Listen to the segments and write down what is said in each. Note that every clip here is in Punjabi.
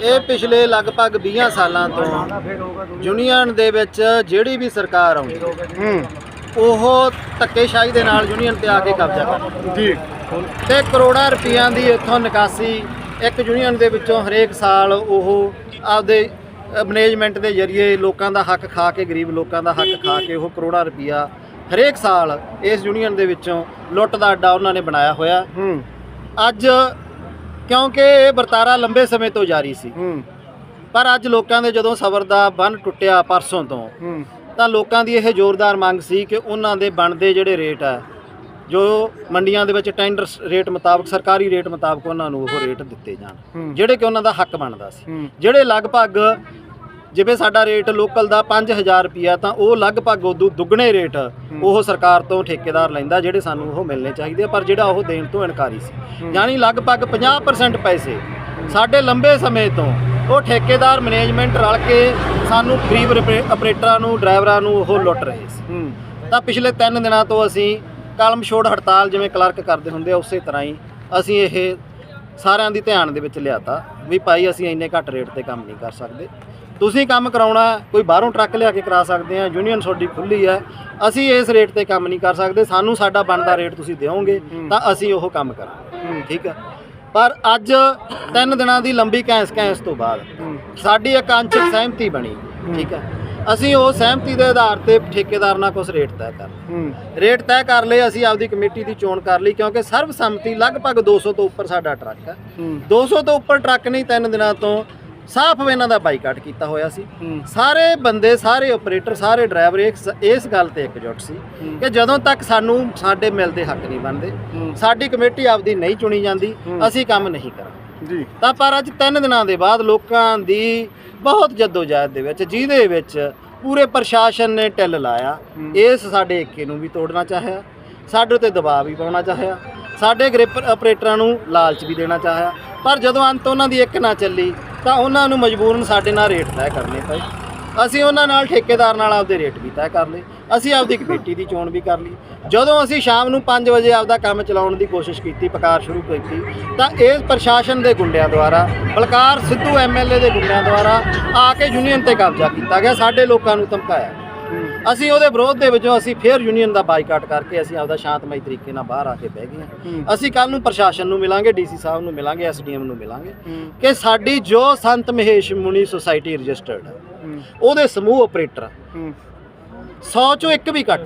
ਇਹ ਪਿਛਲੇ ਲਗਭਗ 20 ਸਾਲਾਂ ਤੋਂ ਯੂਨੀਅਨ ਦੇ ਵਿੱਚ ਜਿਹੜੀ ਵੀ ਸਰਕਾਰ ਆਉਂਦੀ ਹੂੰ ਉਹ ਧੱਕੇਸ਼ਾਹੀ ਦੇ ਨਾਲ ਯੂਨੀਅਨ ਤੇ ਆ ਕੇ ਕਬਜ਼ਾ ਕਰਦੀ ਜੀ। ਤੇ ਕਰੋੜਾਂ ਰੁਪਈਆਂ ਦੀ ਇੱਥੋਂ ਨਿਕਾਸੀ ਇੱਕ ਯੂਨੀਅਨ ਦੇ ਵਿੱਚੋਂ ਹਰੇਕ ਸਾਲ ਉਹ ਆਪਦੇ ਮੈਨੇਜਮੈਂਟ ਦੇ ਜ਼ਰੀਏ ਲੋਕਾਂ ਦਾ ਹੱਕ ਖਾ ਕੇ ਗਰੀਬ ਲੋਕਾਂ ਦਾ ਹੱਕ ਖਾ ਕੇ ਉਹ ਕਰੋੜਾਂ ਰੁਪਈਆ ਹਰੇਕ ਸਾਲ ਇਸ ਯੂਨੀਅਨ ਦੇ ਵਿੱਚੋਂ ਲੁੱਟ ਦਾ ਅੱਡਾ ਉਹਨਾਂ ਨੇ ਬਣਾਇਆ ਹੋਇਆ। ਅੱਜ ਕਿਉਂਕਿ ਇਹ ਵਰਤਾਰਾ ਲੰਬੇ ਸਮੇਂ ਤੋਂ ਜਾਰੀ ਸੀ। ਹੂੰ। ਪਰ ਅੱਜ ਲੋਕਾਂ ਦੇ ਜਦੋਂ ਸਬਰ ਦਾ ਬੰਨ ਟੁੱਟਿਆ ਪਰਸੋਂ ਤੋਂ ਹੂੰ। ਤਾਂ ਲੋਕਾਂ ਦੀ ਇਹ ਜ਼ੋਰਦਾਰ ਮੰਗ ਸੀ ਕਿ ਉਹਨਾਂ ਦੇ ਬਣਦੇ ਜਿਹੜੇ ਰੇਟ ਆ ਜੋ ਮੰਡੀਆਂ ਦੇ ਵਿੱਚ ਟੈਂਡਰ ਰੇਟ ਮੁਤਾਬਕ ਸਰਕਾਰੀ ਰੇਟ ਮੁਤਾਬਕ ਉਹਨਾਂ ਨੂੰ ਉਹ ਰੇਟ ਦਿੱਤੇ ਜਾਣ ਜਿਹੜੇ ਕਿ ਉਹਨਾਂ ਦਾ ਹੱਕ ਬਣਦਾ ਸੀ। ਜਿਹੜੇ ਲਗਭਗ ਜਿਵੇਂ ਸਾਡਾ ਰੇਟ ਲੋਕਲ ਦਾ 5000 ਰੁਪਿਆ ਤਾਂ ਉਹ ਲਗਭਗ ਉਦੋਂ ਦੁੱਗਣੇ ਰੇਟ ਉਹ ਸਰਕਾਰ ਤੋਂ ਠੇਕੇਦਾਰ ਲੈਂਦਾ ਜਿਹੜੇ ਸਾਨੂੰ ਉਹ ਮਿਲਣੇ ਚਾਹੀਦੇ ਪਰ ਜਿਹੜਾ ਉਹ ਦੇਣ ਤੋਂ ਇਨਕਾਰੀ ਸੀ। ਯਾਨੀ ਲਗਭਗ 50% ਪੈਸੇ ਸਾਡੇ ਲੰਬੇ ਸਮੇਂ ਤੋਂ ਉਹ ਠੇਕੇਦਾਰ ਮੈਨੇਜਮੈਂਟ ਰਲ ਕੇ ਸਾਨੂੰ ਗਰੀਬ ਆਪਰੇਟਰਾਂ ਨੂੰ ਡਰਾਈਵਰਾਂ ਨੂੰ ਉਹ ਲੁੱਟ ਰਹੇ ਸੀ। ਤਾਂ ਪਿਛਲੇ 3 ਦਿਨਾਂ ਤੋਂ ਅਸੀਂ ਕਲਮ ਛੋੜ ਹੜਤਾਲ ਜਿਵੇਂ ਕਲਰਕ ਕਰਦੇ ਹੁੰਦੇ ਆ ਉਸੇ ਤਰ੍ਹਾਂ ਹੀ ਅਸੀਂ ਇਹ ਸਾਰਿਆਂ ਦੀ ਧਿਆਨ ਦੇ ਵਿੱਚ ਲਿਆਤਾ ਵੀ ਭਾਈ ਅਸੀਂ ਇੰਨੇ ਘੱਟ ਰੇਟ ਤੇ ਕੰਮ ਨਹੀਂ ਕਰ ਸਕਦੇ। ਤੁਸੀਂ ਕੰਮ ਕਰਾਉਣਾ ਕੋਈ ਬਾਹਰੋਂ ਟਰੱਕ ਲਿਆ ਕੇ ਕਰਾ ਸਕਦੇ ਆ ਯੂਨੀਅਨ ਤੁਹਾਡੀ ਖੁੱਲੀ ਹੈ ਅਸੀਂ ਇਸ ਰੇਟ ਤੇ ਕੰਮ ਨਹੀਂ ਕਰ ਸਕਦੇ ਸਾਨੂੰ ਸਾਡਾ ਬਣਦਾ ਰੇਟ ਤੁਸੀਂ ਦਿਓਗੇ ਤਾਂ ਅਸੀਂ ਉਹ ਕੰਮ ਕਰਾਂਗੇ ਠੀਕ ਹੈ ਪਰ ਅੱਜ 3 ਦਿਨਾਂ ਦੀ ਲੰਬੀ ਕੈਂਸ ਕੈਂਸ ਤੋਂ ਬਾਅਦ ਸਾਡੀ ਇੱਕ ਅੰਸ਼ਕ ਸਹਿਮਤੀ ਬਣੀ ਠੀਕ ਹੈ ਅਸੀਂ ਉਹ ਸਹਿਮਤੀ ਦੇ ਆਧਾਰ ਤੇ ਠੇਕੇਦਾਰ ਨਾਲ ਕੁਝ ਰੇਟ ਤੈਅ ਕਰ ਰੇਟ ਤੈਅ ਕਰ ਲਏ ਅਸੀਂ ਆਪਦੀ ਕਮੇਟੀ ਦੀ ਚੋਣ ਕਰ ਲਈ ਕਿਉਂਕਿ ਸਰਬਸੰਮਤੀ ਲਗਭਗ 200 ਤੋਂ ਉੱਪਰ ਸਾਡਾ ਟਰੱਕ ਹੈ। ਹੂੰ 200 ਤੋਂ ਉੱਪਰ ਟਰੱਕ ਨਹੀਂ ਤਿੰਨ ਦਿਨਾਂ ਤੋਂ ਸਾਫ਼ ਇਹਨਾਂ ਦਾ ਬਾਈਕਾਟ ਕੀਤਾ ਹੋਇਆ ਸੀ ਸਾਰੇ ਬੰਦੇ ਸਾਰੇ ਆਪਰੇਟਰ ਸਾਰੇ ਡਰਾਈਵਰ ਇਸ ਗੱਲ ਤੇ ਇਕਜੁੱਟ ਸੀ। ਕਿ ਜਦੋਂ ਤੱਕ ਸਾਨੂੰ ਸਾਡੇ ਮਿਲਦੇ ਹੱਕ ਨਹੀਂ ਬਣਦੇ। ਸਾਡੀ ਕਮੇਟੀ ਆਪਦੀ ਨਹੀਂ ਚੁਣੀ ਜਾਂਦੀ। ਅਸੀਂ ਕੰਮ ਨਹੀਂ ਕਰਾਂਗੇ ਜੀ ਤਾਂ ਪਰ ਅੱਜ ਤਿੰਨ ਦਿਨਾਂ ਦੇ ਬਾਅਦ ਲੋਕਾਂ ਦੀ ਬਹੁਤ ਜਦੋਜਹਿਦ ਦੇ ਵਿੱਚ ਜਿਹਦੇ ਵਿੱਚ ਪੂਰੇ ਪ੍ਰਸ਼ਾਸਨ ਨੇ ਟਿੱਲ ਲਾਇਆ। ਇਸ ਸਾਡੇ ਏਕੇ ਨੂੰ ਵੀ ਤੋੜਨਾ ਚਾਹਿਆ ਸਾਡੇ ਉੱਤੇ ਦਬਾਅ ਵੀ ਪਾਉਣਾ ਚਾਹਿਆ ਸਾਡੇ ਗ੍ਰਿਪ ਆਪਰੇਟਰਾਂ ਨੂੰ ਲਾਲਚ ਵੀ ਦੇਣਾ ਚਾਹਿਆ ਪਰ ਜਦੋਂ ਅੰਤ ਉਹਨਾਂ ਦੀ ਇੱਕ ਨਾ ਚੱਲੀ ਤਾਂ ਉਹਨਾਂ ਨੂੰ ਮਜਬੂਰਨ ਸਾਡੇ ਨਾਲ ਰੇਟ ਤੈਅ ਕਰਨੇ ਪਏ। ਅਸੀਂ ਉਹਨਾਂ ਨਾਲ ਠੇਕੇਦਾਰ ਨਾਲ ਆਪਦੇ ਰੇਟ ਵੀ ਤੈਅ ਕਰ ਲਏ। ਅਸੀਂ ਆਪਦੀ ਕਮੇਟੀ ਦੀ ਚੋਣ ਵੀ ਕਰ ਲਈ। ਜਦੋਂ ਅਸੀਂ ਸ਼ਾਮ ਨੂੰ 5 ਵਜੇ ਆਪਦਾ ਕੰਮ ਚਲਾਉਣ ਦੀ ਕੋਸ਼ਿਸ਼ ਕੀਤੀ, ਪਕਾਰ ਸ਼ੁਰੂ ਕੀਤੀ, ਤਾਂ ਇਹ ਪ੍ਰਸ਼ਾਸਨ ਦੇ ਗੁੰਡਿਆਂ ਦੁਆਰਾ, ਬਲਕਾਰ ਸਿੱਧੂ ਐਮਐਲਏ ਦੇ ਗੁੰਡਿਆਂ ਦੁਆਰਾ ਆ ਕੇ ਯੂਨੀਅਨ ਤੇ ਕਬਜ਼ਾ ਕੀਤਾ ਗਿਆ। ਸਾਡੇ ਲੋਕਾਂ ਨੂੰ ਧਮਕਾਇਆ ਅਸੀਂ ਉਹਦੇ ਵਿਰੋਧ ਦੇ ਵਿੱਚੋਂ ਅਸੀਂ ਫੇਰ ਯੂਨੀਅਨ ਦਾ ਬਾਈਕਾਟ ਕਰਕੇ ਅਸੀਂ ਆਪਦਾ ਸ਼ਾਂਤਮਈ ਤਰੀਕੇ ਨਾਲ ਬਾਹਰ ਆ ਕੇ ਬਹਿ ਗਏ ਹਾਂ। ਅਸੀਂ ਕੱਲ ਨੂੰ ਪ੍ਰਸ਼ਾਸਨ ਨੂੰ ਮਿਲਾਂਗੇ ਡੀਸੀ ਸਾਹਿਬ ਨੂੰ ਮਿਲਾਂਗੇ ਐਸਡੀਐਮ ਨੂੰ ਮਿਲਾਂਗੇ ਕਿ ਸਾਡੀ ਜੋ ਸੰਤ ਮਹੇਸ਼ ਮੁਨੀ ਸੁਸਾਇਟੀ ਰਜਿਸਟਰਡ ਹੈ ਉਹਦੇ ਸਮੂਹ ਆਪਰੇਟਰ 100 ਚੋਂ ਇੱਕ ਵੀ ਘੱਟ।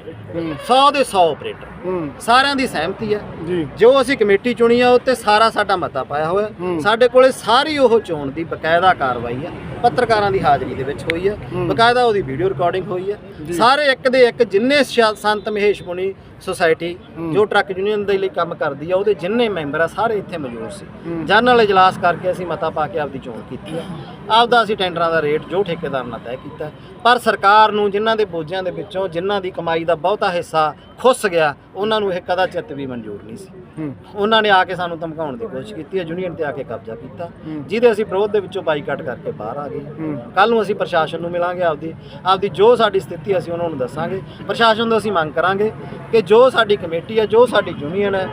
100 ਦੇ 100 ਆਪਰੇਟਰ ਸਾਰਿਆਂ ਦੀ ਸਹਿਮਤੀ ਹੈ। ਜੀ। ਅਸੀਂ ਕਮੇਟੀ ਚੁਣੀ ਆ ਉੱਤੇ ਸਾਰਾ ਸਾਡਾ ਮਤਾ ਪਾਇਆ ਹੋਇਆ। ਸਾਡੇ ਕੋਲੇ ਸਾਰੀ ਉਹ ਚੋਣ ਦੀ ਬਕਾਇਦਾ ਕਾਰਵਾਈ ਹੈ ਪੱਤਰਕਾਰਾਂ ਦੀ ਹਾਜ਼ਰੀ ਦੇ ਵਿੱਚ ਹੋਈ ਹੈ। ਬਕਾਇਦਾ ਉਹਦੀ ਵੀਡੀਓ ਰਿਕਾਰਡਿੰਗ ਹੋਈ ਹੈ। ਸਾਰੇ ਇੱਕ ਦੇ ਇੱਕ ਜਿੰਨੇ ਸੰਤ ਮਹੇਸ਼ ਮੁਨੀ ਸੁਸਾਇਟੀ। ਜੋ ਟਰੱਕ ਯੂਨੀਅਨ ਦੇ ਲਈ ਕੰਮ ਕਰਦੀ ਆ ਉਹਦੇ ਜਿੰਨੇ ਮੈਂਬਰ ਆ ਸਾਰੇ ਇੱਥੇ ਮੌਜੂਦ ਸੀ। ਜਨਰਲ ਇਜਲਾਸ ਕਰਕੇ ਅਸੀਂ ਮਤਾ ਪਾ ਕੇ ਆਪਦੀ ਚੋਣ ਕੀਤੀ ਹੈ ਆਪਦਾ ਅਸੀਂ ਟੈਂਡਰਾਂ ਦਾ ਰੇਟ ਜੋ ਠੇਕੇਦਾਰ ਨਾਲ ਤੈਅ ਕੀਤਾ। ਪਰ ਸਰਕਾਰ ਨੂੰ ਜਿਨ੍ਹਾਂ ਦੇ ਬੋਝਾਂ ਦੇ ਵਿੱਚੋਂ ਜਿਨ੍ਹਾਂ ਦੀ ਕਮਾਈ ਦਾ ਬਹੁਤਾ ਹਿੱਸਾ ਖੁੱਸ ਗਿਆ ਉਹਨਾਂ ਨੂੰ ਇਹ ਕਦਾਚਿਤ ਵੀ ਮਨਜ਼ੂਰ ਨਹੀਂ ਸੀ। ਉਹਨਾਂ ਨੇ ਆ ਕੇ ਸਾਨੂੰ ਧਮਕਾਉਣ ਦੀ ਕੋਸ਼ਿਸ਼ ਕੀਤੀ ਹੈ ਯੂਨੀਅਨ ਤੇ ਆ ਕੇ ਕਬਜ਼ਾ ਕੀਤਾ। ਜਿਹਦੇ ਅਸੀਂ ਵਿਰੋਧ ਦੇ ਵਿੱਚੋਂ ਬਾਈਕਾਟ ਕਰਕੇ ਬਾਹਰ ਆ ਗਏ। ਕੱਲ ਨੂੰ ਅਸੀਂ ਪ੍ਰਸ਼ਾਸਨ ਨੂੰ ਮਿਲਾਂਗੇ ਆਪਦੀ ਆਪਦੀ ਜੋ ਸਾਡੀ ਸਥਿਤੀ ਅਸੀਂ ਉਹਨਾਂ ਨੂੰ ਦੱਸਾਂਗੇ। ਪ੍ਰਸ਼ਾਸਨ ਤੋਂ ਅਸੀਂ ਮੰਗ ਕਰਾਂਗੇ ਕਿ ਜੋ ਸਾਡੀ ਕਮੇਟੀ ਹੈ ਜੋ ਸਾਡੀ ਯੂਨੀਅਨ ਹੈ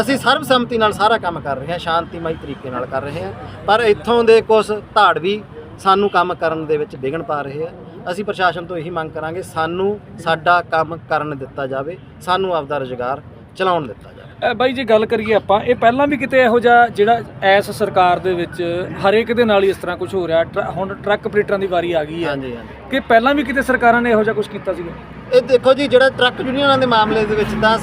ਅਸੀਂ ਸਰਬਸੰਮਤੀ ਨਾਲ ਸਾਰਾ ਕੰਮ ਕਰ ਰਹੇ ਹਾਂ ਸ਼ਾਂਤੀਮਈ ਤਰੀਕੇ ਨਾਲ ਕਰ ਰਹੇ ਹਾਂ। ਪਰ ਇੱਥੋਂ ਦੇ ਕੁਝ ਧਾੜਵੀ ਸਾਨੂੰ ਕੰਮ ਕਰਨ ਦੇ ਵਿੱਚ ਵਿਘਨ ਪਾ ਰਹੇ ਆ। ਅਸੀਂ ਪ੍ਰਸ਼ਾਸਨ ਤੋਂ ਇਹੀ ਮੰਗ ਕਰਾਂਗੇ ਸਾਨੂੰ ਸਾਡਾ ਕੰਮ ਕਰਨ ਦਿੱਤਾ ਜਾਵੇ ਸਾਨੂੰ ਆਪਦਾ ਰੁਜ਼ਗਾਰ ਚਲਾਉਣ ਦਿੱਤਾ ਜਾਵੇ। ਬਾਈ ਜੇ ਗੱਲ ਕਰੀਏ ਆਪਾਂ ਇਹ ਪਹਿਲਾਂ ਵੀ ਕਿਤੇ ਇਹੋ ਜਿਹਾ ਜਿਹੜਾ ਐਸ ਸਰਕਾਰ ਦੇ ਵਿੱਚ ਹਰੇਕ ਦੇ ਨਾਲ ਹੀ ਇਸ ਤਰ੍ਹਾਂ ਕੁਝ ਹੋ ਰਿਹਾ ਹੁਣ ਟਰੱਕ ਆਪਰੇਟਰਾਂ ਦੀ ਵਾਰੀ ਆ ਗਈ ਹੈ ਹਾਂਜੀ ਹਾਂਜੀ। ਕਿ ਪਹਿਲਾਂ ਵੀ ਕਿਤੇ ਸਰਕਾਰਾਂ ਨੇ ਇਹੋ ਜਿਹਾ ਕੁਝ ਕੀਤਾ ਸੀਗਾ? ਇਹ ਦੇਖੋ ਜੀ ਜਿਹੜਾ ਟਰੱਕ ਯੂਨੀਅਨਾਂ ਦੇ ਮਾਮਲੇ ਦੇ ਵਿੱਚ ਤਾਂ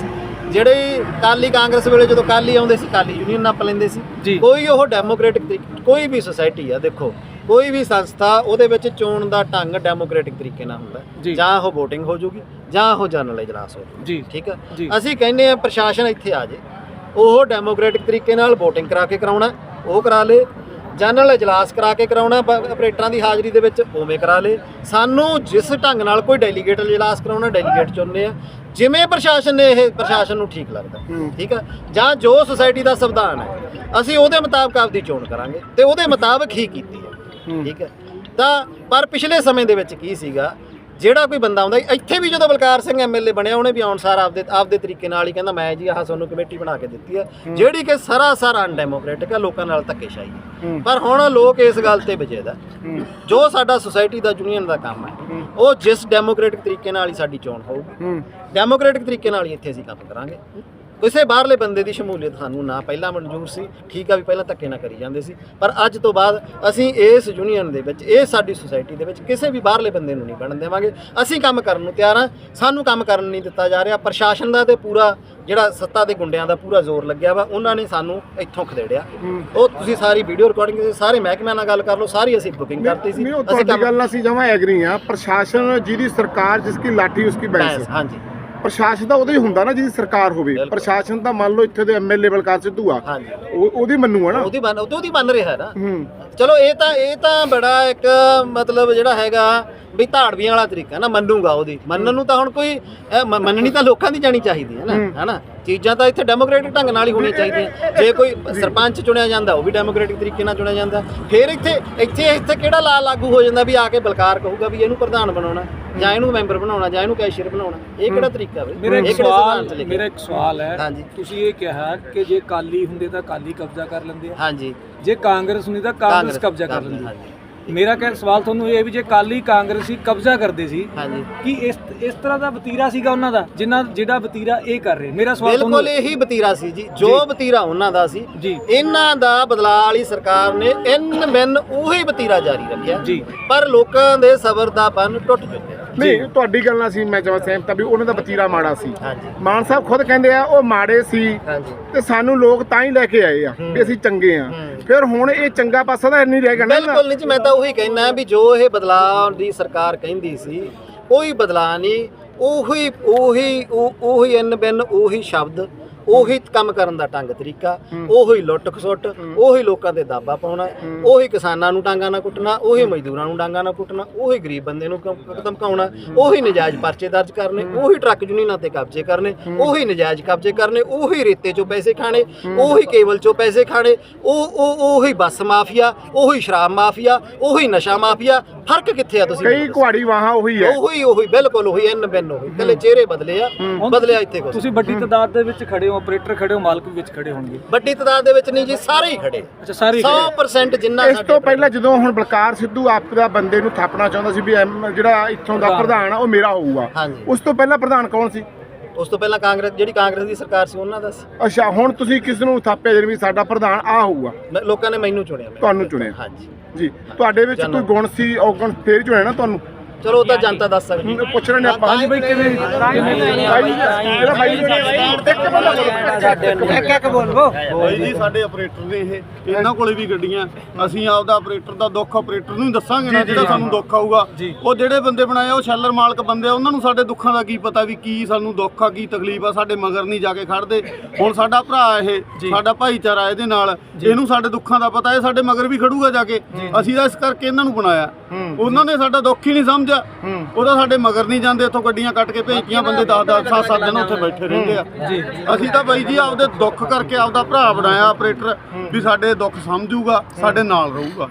ਜਿਹੜੇ ਕਾਲੀ ਕਾਂਗਰਸ ਵੇਲੇ ਜਦੋਂ ਕਾਲੀ ਆਉਂਦੇ ਸੀ ਕਾਲੀ ਯੂਨੀਅਨ ਨੱਪ ਲੈਂਦੇ ਸੀ। ਕੋਈ ਉਹ ਡੈਮੋਕ੍ਰੈਟਿਕ ਕੋਈ ਵੀ ਸੁਸਾਇਟੀ ਆ ਦੇਖੋ। ਕੋਈ ਵੀ ਸੰਸਥਾ ਉਹਦੇ ਵਿੱਚ ਚੋਣ ਦਾ ਢੰਗ ਡੈਮੋਕ੍ਰੈਟਿਕ ਤਰੀਕੇ ਨਾਲ ਹੁੰਦਾ ਜੀ। ਉਹ VOTING ਹੋ ਜੂਗੀ ਜਾਂ ਉਹ ਜਨਰਲ ਇਜਲਾਸ ਹੋ ਜੂਗੀ ਜੀ ਠੀਕ ਜੀ। ਅਸੀਂ ਕਹਿੰਦੇ ਆ ਪ੍ਰਸ਼ਾਸਨ ਇੱਥੇ ਆ ਜੇ ਉਹ ਡੈਮੋਕ੍ਰੈਟਿਕ ਤਰੀਕੇ ਨਾਲ VOTING ਕਰਾ ਕੇ ਕਰਾਉਣਾ ਉਹ ਕਰਾ ਲੇ ਜਨਰਲ ਇਜਲਾਸ ਕਰਾ ਕੇ ਕਰਾਉਣਾ ਆਪਰੇਟਰਾਂ ਦੀ ਹਾਜ਼ਰੀ ਦੇ ਵਿੱਚ ਉਵੇਂ ਕਰਾ ਲੇ ਸਾਨੂੰ ਜਿਸ ਢੰਗ ਨਾਲ ਕੋਈ ਡੈਲੀਗੇਟ ਇਜਲਾਸ ਕਰਾਉਣਾ ਡੈਲੀਗੇਟ ਚੁਣਨੇ ਆ ਜਿਵੇਂ ਪ੍ਰਸ਼ਾਸਨ ਨੇ ਇਹ ਪ੍ਰਸ਼ਾਸਨ ਨੂੰ ਠੀਕ ਲੱਗਦਾ ਹੂੰ। ਠੀਕ ਆ ਜਾਂ ਜੋ ਸੁਸਾਇਟੀ ਦਾ ਸੰਵਿਧਾਨ ਹੈ ਅਸੀਂ ਉਹਦੇ ਮੁਤਾਬਕ ਆਪਦੀ ਚੋਣ ਕਰਾਂਗੇ ਤੇ ਉਹਦੇ ਮੁਤਾਬਕ ਹੀ ਕੀਤੀ ਹੈ ਹੂੰ। ਠੀਕ ਹੈ। ਤਾਂ ਪਰ ਪਿਛਲੇ ਸਮੇਂ ਦੇ ਵਿੱਚ ਕੀ ਸੀਗਾ ਜਿਹੜਾ ਕੋਈ ਬੰਦਾ ਆਉਂਦਾ ਇੱਥੇ ਵੀ ਜਦੋਂ ਬਲਕਾਰ ਸਿੰਘ ਐਮਐਲਏ ਬਣਿਆ ਉਹਨੇ ਵੀ ਆਉਣਸਾਰ ਆਪਦੇ ਆਪਦੇ ਤਰੀਕੇ ਨਾਲ ਹੀ ਕਹਿੰਦਾ ਮੈਂ ਜੀ ਆਹ ਤੁਹਾਨੂੰ ਕਮੇਟੀ ਬਣਾ ਕੇ ਦਿੱਤੀ ਹੈ ਜਿਹੜੀ ਕਿ ਸਰਾਸਰ ਅਨਡੈਮੋਕ੍ਰੈਟਿਕ ਹੈ ਲੋਕਾਂ ਨਾਲ ਧੱਕੇਸ਼ਾਹੀ ਹੈ। ਪਰ ਹੁਣ ਲੋਕ ਇਸ ਗੱਲ ਤੇ ਵਿਜੇਦਾ ਜੋ ਸਾਡਾ ਸੁਸਾਇਟੀ ਦਾ ਯੂਨੀਅਨ ਦਾ ਕੰਮ ਹੈ ਉਹ ਜਿਸ ਡੈਮੋਕ੍ਰੈਟਿਕ ਤਰੀਕੇ ਨਾਲ ਹੀ ਸਾਡੀ ਚੋਣ ਹੋਊਗੀ। ਡੈਮੋਕ੍ਰੈਟਿਕ ਤਰੀਕੇ ਨਾਲ ਹੀ ਇੱਥੇ ਅਸੀਂ ਕੰਮ ਕਰਾਂਗੇ। ਕਿਸੇ ਬਾਹਰਲੇ ਬੰਦੇ ਦੀ ਸ਼ਮੂਲੀਅਤ ਸਾਨੂੰ ਨਾ ਪਹਿਲਾਂ ਮਨਜ਼ੂਰ ਸੀ। ਠੀਕ ਆ ਵੀ ਪਹਿਲਾਂ ਧੱਕੇ ਨਾ ਕਰੀ ਜਾਂਦੇ ਸੀ ਪਰ ਅੱਜ ਤੋਂ ਬਾਅਦ ਅਸੀਂ ਇਸ ਯੂਨੀਅਨ ਦੇ ਵਿੱਚ ਇਹ ਸਾਡੀ ਸੁਸਾਇਟੀ ਦੇ ਵਿੱਚ ਕਿਸੇ ਵੀ ਬਾਹਰਲੇ ਬੰਦੇ ਨੂੰ ਨਹੀਂ ਬਣਨ ਦੇਵਾਂਗੇ। ਅਸੀਂ ਕੰਮ ਕਰਨ ਨੂੰ ਤਿਆਰ ਹਾਂ ਸਾਨੂੰ ਕੰਮ ਕਰਨ ਨਹੀਂ ਦਿੱਤਾ ਜਾ ਰਿਹਾ। ਪ੍ਰਸ਼ਾਸਨ ਦਾ ਤੇ ਪੂਰਾ ਜਿਹੜਾ ਸੱਤਾ ਦੇ ਗੁੰਡਿਆਂ ਦਾ ਪੂਰਾ ਜ਼ੋਰ ਲੱਗਿਆ ਵਾ ਉਹਨਾਂ ਨੇ ਸਾਨੂੰ ਇੱਥੋਂ ਖਦੇੜਿਆ। ਉਹ ਤੁਸੀਂ ਸਾਰੀ ਵੀਡੀਓ ਰਿਕਾਰਡਿੰਗ ਸਾਰੇ ਮਹਿਕਮਿਆਂ ਨਾਲ ਗੱਲ ਕਰ ਲਓ ਸਾਰੀ ਅਸੀਂ ਬੁਕਿੰਗ ਕਰਤੀ ਸੀ ਅਸੀਂ ਗੱਲ ਨਾਲ ਅਸੀਂ ਜਮਾ ਐਗਰੀ ਆ। ਪ੍ਰਸ਼ਾਸਨ ਜਿਹਦੀ ਸਰਕਾਰ ਜਿਸकी ਲਾਠੀ ਉਸकी ਬੈਂਸ ਬੈਂਸ ਹਾਂਜੀ। ਪ੍ਰਸ਼ਾਸਨ ਤਾਂ ਉਹਦਾ ਹੀ ਹੁੰਦਾ ਨਾ ਜਿਹਦੀ ਸਰਕਾਰ ਹੋਵੇ। ਬਿਲਕੁਲ। ਪ੍ਰਸ਼ਾਸਨ ਤਾਂ ਮੰਨ ਲਓ ਇੱਥੇ ਦੇ ਐਮਐਲਏ ਬਲਕਾਰ ਸਿੱਧੂ ਆ। ਹਾਂਜੀ। ਉਹ ਉਹਦੀ ਮੰਨੂਗਾ ਨਾ। ਉਹਦੀ ਬਣ ਉਹਦੀ ਬਣ ਰਿਹਾ ਨਾ। ਹੂੰ। ਚਲੋ ਇਹ ਤਾਂ ਇਹ ਤਾਂ ਬੜਾ ਇੱਕ ਮਤਲਬ ਜਿਹੜਾ ਹੈਗਾ ਵੀ ਧਾੜਵੀਆਂ ਵਾਲਾ ਤਰੀਕਾ ਨਾ ਮੰਨੂਗਾ ਉਹਦੀ। ਮੰਨਣ ਨੂੰ ਤਾਂ ਹੁਣ ਕੋਈ ਮ- ਮੰਨਣੀ ਤਾਂ ਲੋਕਾਂ ਦੀ ਜਾਣੀ ਚਾਹੀਦੀ ਹੈ ਨਾ ਹੈਨਾ? ਚੀਜ਼ਾਂ ਤਾਂ ਇੱਥੇ ਡੈਮੋਕ੍ਰੈਟਿਕ ਢੰਗ ਨਾਲ ਹੀ ਹੋਣੀਆਂ ਚਾਹੀਦੀਆਂ। ਜੇ ਕੋਈ ਸਰਪੰਚ ਚੁਣਿਆ ਜਾਂਦਾ ਉਹ ਵੀ ਡੈਮੋਕ੍ਰੈਟਿਕ ਤਰੀਕੇ ਨਾਲ ਚੁਣਿਆ ਜਾਂਦਾ। ਫਿਰ ਇੱਥੇ ਇੱਥੇ ਇੱਥੇ ਕਿਹੜਾ ਲਾ ਲਾਗੂ ਹੋ ਜਾਂਦਾ ਵੀ ਆ ਕੇ ਬਲਕਾਰ ਕਹੂਗਾ ਵੀ ਇਹਨੂੰ ਪ੍ਰਧਾਨ ਬਣਾਉਣਾ। ਜਾਂ ਇਹਨੂੰ ਮੈਂਬਰ ਬਣਾਉਣਾ ਜਾਂ ਇਹਨੂੰ ਕੈਸ਼ੀਅਰ ਬਣਾਉਣਾ ਇਹ ਕਿਹੜਾ ਤਰੀਕਾ ਬਈ ਮੇਰਾ ਇੱਕ ਸਵਾਲ? ਮੇਰਾ ਇੱਕ ਸਵਾਲ ਹੈ। ਤੁਸੀਂ ਇਹ ਕਿਹਾ ਕਿ ਜੇ ਕਾਲੀ ਹੁੰਦੇ ਤਾਂ ਕਾਲੀ ਕਬਜ਼ਾ ਕਰ ਲੈਂਦੇ ਆ। ਹਾਂਜੀ। ਜੇ ਕਾਂਗਰਸ ਹੁੰਦੀ ਤਾਂ ਕਾਂਗਰਸ ਕਬਜ਼ਾ ਕਰ ਲੈਂਦੀ। ਹਾਂਜੀ। ਮੇਰਾ ਕਹਿ ਸਵਾਲ ਤੁਹਾਨੂੰ ਇਹ ਵੀ ਜੇ ਕਾਲੀ ਕਾਂਗਰਸੀ ਕਬਜ਼ਾ ਕਰਦੇ ਸੀ ਕੀ ਇਸ ਇਸ ਤਰ੍ਹਾਂ ਦਾ ਵਤੀਰਾ ਸੀਗਾ ਉਹਨਾਂ ਦਾ ਜਿੰਨਾ ਜਿਹੜਾ ਵਤੀਰਾ ਇਹ ਕਰ ਰਹੇ? ਮੇਰਾ ਸਵਾਲ ਬਿਲਕੁਲ ਤੁਹਾਨੂੰ ਇਹੀ ਵਤੀਰਾ ਸੀ ਜੀ। ਜੋ ਵਤੀਰਾ ਉਹਨਾਂ ਦਾ ਸੀ ਇਹਨਾਂ ਦਾ ਬਦਲਾਅ ਵਾਲੀ ਸਰਕਾਰ ਨੇ ਇਨ ਬਿਨ ਉਹੀ ਵਤੀਰਾ ਜਾਰੀ ਰੱਖਿਆ। ਪਰ ਲੋਕਾਂ ਦੇ ਸਬਰ ਦਾ ਬੰਨ ਟੁੱਟ ਚੁੱਕਿਆ। ਨਹੀਂ ਤੁਹਾਡੀ ਗੱਲ ਨਾਲ ਸੀ ਮੈਂ ਜਮਾ ਸਹਿਮਤ ਆ ਵੀ ਉਹਨਾਂ ਦਾ ਵਤੀਰਾ ਮਾੜਾ ਸੀ। ਮਾਨ ਸਾਹਿਬ ਖੁਦ ਕਹਿੰਦੇ ਆ ਉਹ ਮਾੜੇ ਸੀ। ਤੇ ਸਾਨੂੰ ਲੋਕ ਤਾਂ ਹੀ ਲੈ ਕੇ ਆਏ ਆ ਵੀ ਅਸੀਂ ਚੰਗੇ ਆ। ਫਿਰ ਹੁਣ ਇਹ ਚੰਗਾ ਪਾਸਾ ਤਾਂ ਨਹੀਂ ਰਹਿ ਗਿਆ ਨਾ। ਬਿਲਕੁਲ ਨਹੀਂ ਜੀ ਮੈਂ ਤਾਂ ਉਹੀ ਕਹਿਣਾ ਵੀ ਜੋ ਇਹ ਬਦਲਾਅ ਦੀ ਸਰਕਾਰ ਕਹਿੰਦੀ ਸੀ ਕੋਈ ਬਦਲਾਅ ਨਹੀਂ ਉਹੀ ਉਹੀ ਉਹ- ਉਹੀ ਇਨ ਬਿਨ ਉਹੀ ਸ਼ਬਦ ਉਹੀ ਕੰਮ ਕਰਨ ਦਾ ਢੰਗ ਤਰੀਕਾ ਉਹੀ ਲੁੱਟ ਖਸੁੱਟ ਉਹੀ ਲੋਕਾਂ ਤੇ ਦਾਬਾ ਪਾਉਣਾ ਉਹੀ ਕਿਸਾਨਾਂ ਨੂੰ ਡਾਂਗਾ ਨਾਲ ਕੁੱਟਣਾ ਉਹੀ ਮਜ਼ਦੂਰਾਂ ਨੂੰ ਡਾਂਗਾ ਨਾਲ ਕੁੱਟਣਾ ਉਹੀ ਗਰੀਬ ਬੰਦੇ ਨੂੰ ਧਮਕਾਉਣਾ ਉਹੀ ਨਜਾਇਜ਼ ਪਰਚੇ ਦਰਜ ਕਰਨੇ ਉਹੀ ਟਰੱਕ ਯੂਨੀਅਨਾਂ ਤੇ ਕਬਜ਼ੇ ਕਰਨੇ ਉਹੀ ਨਜਾਇਜ਼ ਕਬਜ਼ੇ ਕਰਨੇ ਉਹੀ ਰੇਤੇ ਚੋਂ ਪੈਸੇ ਖਾਣੇ ਉਹੀ ਕੇਬਲ ਚੋਂ ਪੈਸੇ ਖਾਣੇ ਉਹ ਉਹ ਉਹੀ ਬੱਸ ਮਾਫੀਆ ਉਹੀ ਸ਼ਰਾਬ ਮਾਫੀਆ ਉਹੀ ਨਸ਼ਾ ਮਾਫੀਆ ਫ਼ਰਕ ਕਿੱਥੇ ਆ ਤੁਸੀਂ ਕਈ? ਕੁਹਾੜੀ ਵਾਹਾਂ ਉਹੀ ਹੈ। ਉਹੀ ਉਹੀ ਬਿਲਕੁਲ ਉਹੀ ਐਨ ਬਿਨ ਉਹੀ ਕੱਲੇ ਚਿਹਰੇ ਬਦਲੇ ਆ ਬਦਲਿਆ ਇੱਥੇ ਕੁਛ। ਤੁਸੀਂ ਵੱਡੀ ਤਾਦਾਦ ਦੇ ਵਿੱਚ ਖੜੇ ਹੋ ਆਪਰੇਟਰ ਖੜੇ ਹੋ ਮਾਲਕ ਵੀ ਵਿੱਚ ਖੜੇ ਹੋਣਗੇ। ਵੱਡੀ ਤਾਦਾਦ ਦੇ ਵਿੱਚ ਨਹੀਂ ਜੀ ਸਾਰੇ ਹੀ ਖੜੇ। ਅੱਛਾ ਸਾਰੇ ਹੀ ਖੜੇ 100% ਜਿੰਨਾ ਇਸ ਸਾਡੇ ਤੋਂ ਪਹਿਲਾਂ ਜਦੋਂ ਹੁਣ ਬਲਕਾਰ ਸਿੱਧੂ ਆਪ ਦਾ ਬੰਦੇ ਨੂੰ ਥਾਪਣਾ ਚਾਹੁੰਦਾ ਸੀ ਵੀ ਐਮ- ਜਿਹੜਾ ਇੱਥੋਂ ਦਾ ਪ੍ਰਧਾਨ। ਆ ਉਹ ਮੇਰਾ ਹੋਊਗਾ। ਹਾਂਜੀ। ਉਸ ਤੋਂ ਪਹਿਲਾਂ ਪ੍ਰਧਾਨ ਕੌਣ ਸੀ? ਉਸ ਤੋਂ ਪਹਿਲਾਂ ਕਾਂਗਰਸ ਜਿਹੜੀ ਕਾਂਗਰਸ ਦੀ ਸਰਕਾਰ ਸੀ ਉਹਨਾਂ ਦਾ ਸੀ। ਅੱਛਾ ਹੁਣ ਤੁਸੀਂ ਕਿਸ ਨੂੰ ਥਾਪਿਆ ਜਿਹੜੀ ਵੀ ਸਾਡਾ ਪ੍ਰਧਾਨ ਆ ਹੋਊਗਾ? ਮੈਂ- ਲੋਕਾਂ ਨੇ ਮੈਨੂੰ ਚੁਣਿਆ ਮੈਂ- ਤੁਹਾਨੂੰ ਚੁਣਿਆ। ਹਾਂਜੀ। ਜੀ ਤੁਹਾਡੇ ਵਿੱਚ ਕੋਈ ਗੁਣ ਸੀ ਔਗਣ ਫੇਰ ਚੁਣਿਆ ਨਾ ਤੁਹਾਨੂੰ? ਚਲੋ ਉਹ ਤਾਂ ਜਨਤਾ ਦੱਸ ਸਕਦੀ ਹੈ। ਪੁੱਛ ਰਹੇ ਨੇ ਆਪਾਂ ਹਾਂਜੀ ਬਈ ਕਿਵੇਂ? ਭਾਈ ਇਹਦਾ ਭਾਈ ਇੱਕ ਬੰਦਾ ਬੋਲੋ ਇੱਕ ਇੱਕ ਬੋਲੋ। ਬਾਈ ਜੀ ਸਾਡੇ ਆਪਰੇਟਰ ਨੇ ਇਹ ਇਹਨਾਂ ਕੋਲੇ ਵੀ ਗੱਡੀਆਂ। ਅਸੀਂ ਆਪਦਾ ਆਪਰੇਟਰ ਦਾ ਦੁੱਖ ਆਪਰੇਟਰ ਨੂੰ ਹੀ ਦੱਸਾਂਗੇ ਨਾ ਜਿਹੜਾ ਸਾਨੂੰ ਦੁੱਖ ਆਊਗਾ। ਜੀ। ਉਹ ਜਿਹੜੇ ਬੰਦੇ ਬਣਾਏ ਆ, ਉਹ ਸ਼ੈਲਰ ਮਾਲਕ ਬੰਦੇ ਆ ਉਹਨਾਂ ਨੂੰ ਸਾਡੇ ਦੁੱਖਾਂ ਦਾ ਕੀ ਪਤਾ ਵੀ ਕੀ ਸਾਨੂੰ ਦੁੱਖ ਆ ਕੀ ਤਕਲੀਫ ਆ ਸਾਡੇ ਮਗਰ ਨਹੀਂ ਜਾ ਕੇ ਖੜਦੇ ਹੁਣ ਸਾਡਾ ਭਰਾ ਇਹ ਸਾਡਾ ਭਾਈਚਾਰਾ ਇਹਦੇ ਨਾਲ ਇਹਨੂੰ ਸਾਡੇ ਦੁੱਖਾਂ ਦਾ ਪਤਾ ਇਹ ਸਾਡੇ ਮਗਰ ਵੀ ਖੜੂਗਾ ਜਾ ਕੇ। ਅਸੀਂ ਤਾਂ ਇਸ ਕਰਕੇ ਇਹਨਾਂ ਨੂੰ ਬਣਾਇਆ। ਉਹਨਾਂ ਨੇ ਸਾਡਾ ਦੁੱਖ ਹੀ ਨਹੀਂ ਸਮਝਿਆ। ਉਹਦਾ ਸਾਡੇ ਮਗਰ ਨਹੀਂ ਜਾਂਦੇ ਇੱਥੋਂ ਗੱਡੀਆਂ ਕੱਟ ਕੇ ਭੇਜਤੀਆਂ ਬੰਦੇ 10 10 7 7 ਦਿਨ ਉੱਥੇ ਬੈਠੇ ਰਹਿੰਦੇ ਆ। ਅਸੀਂ ਤਾਂ ਬਾਈ ਜੀ ਆਪਦੇ ਦੁੱਖ ਕਰਕੇ ਆਪਦਾ ਭਰਾ ਬਣਾਇਆ ਆਪਰੇਟਰ ਵੀ ਸਾਡੇ ਦੁੱਖ ਸਮਝੂਗਾ ਸਾਡੇ ਨਾਲ ਰਹੂਗਾ।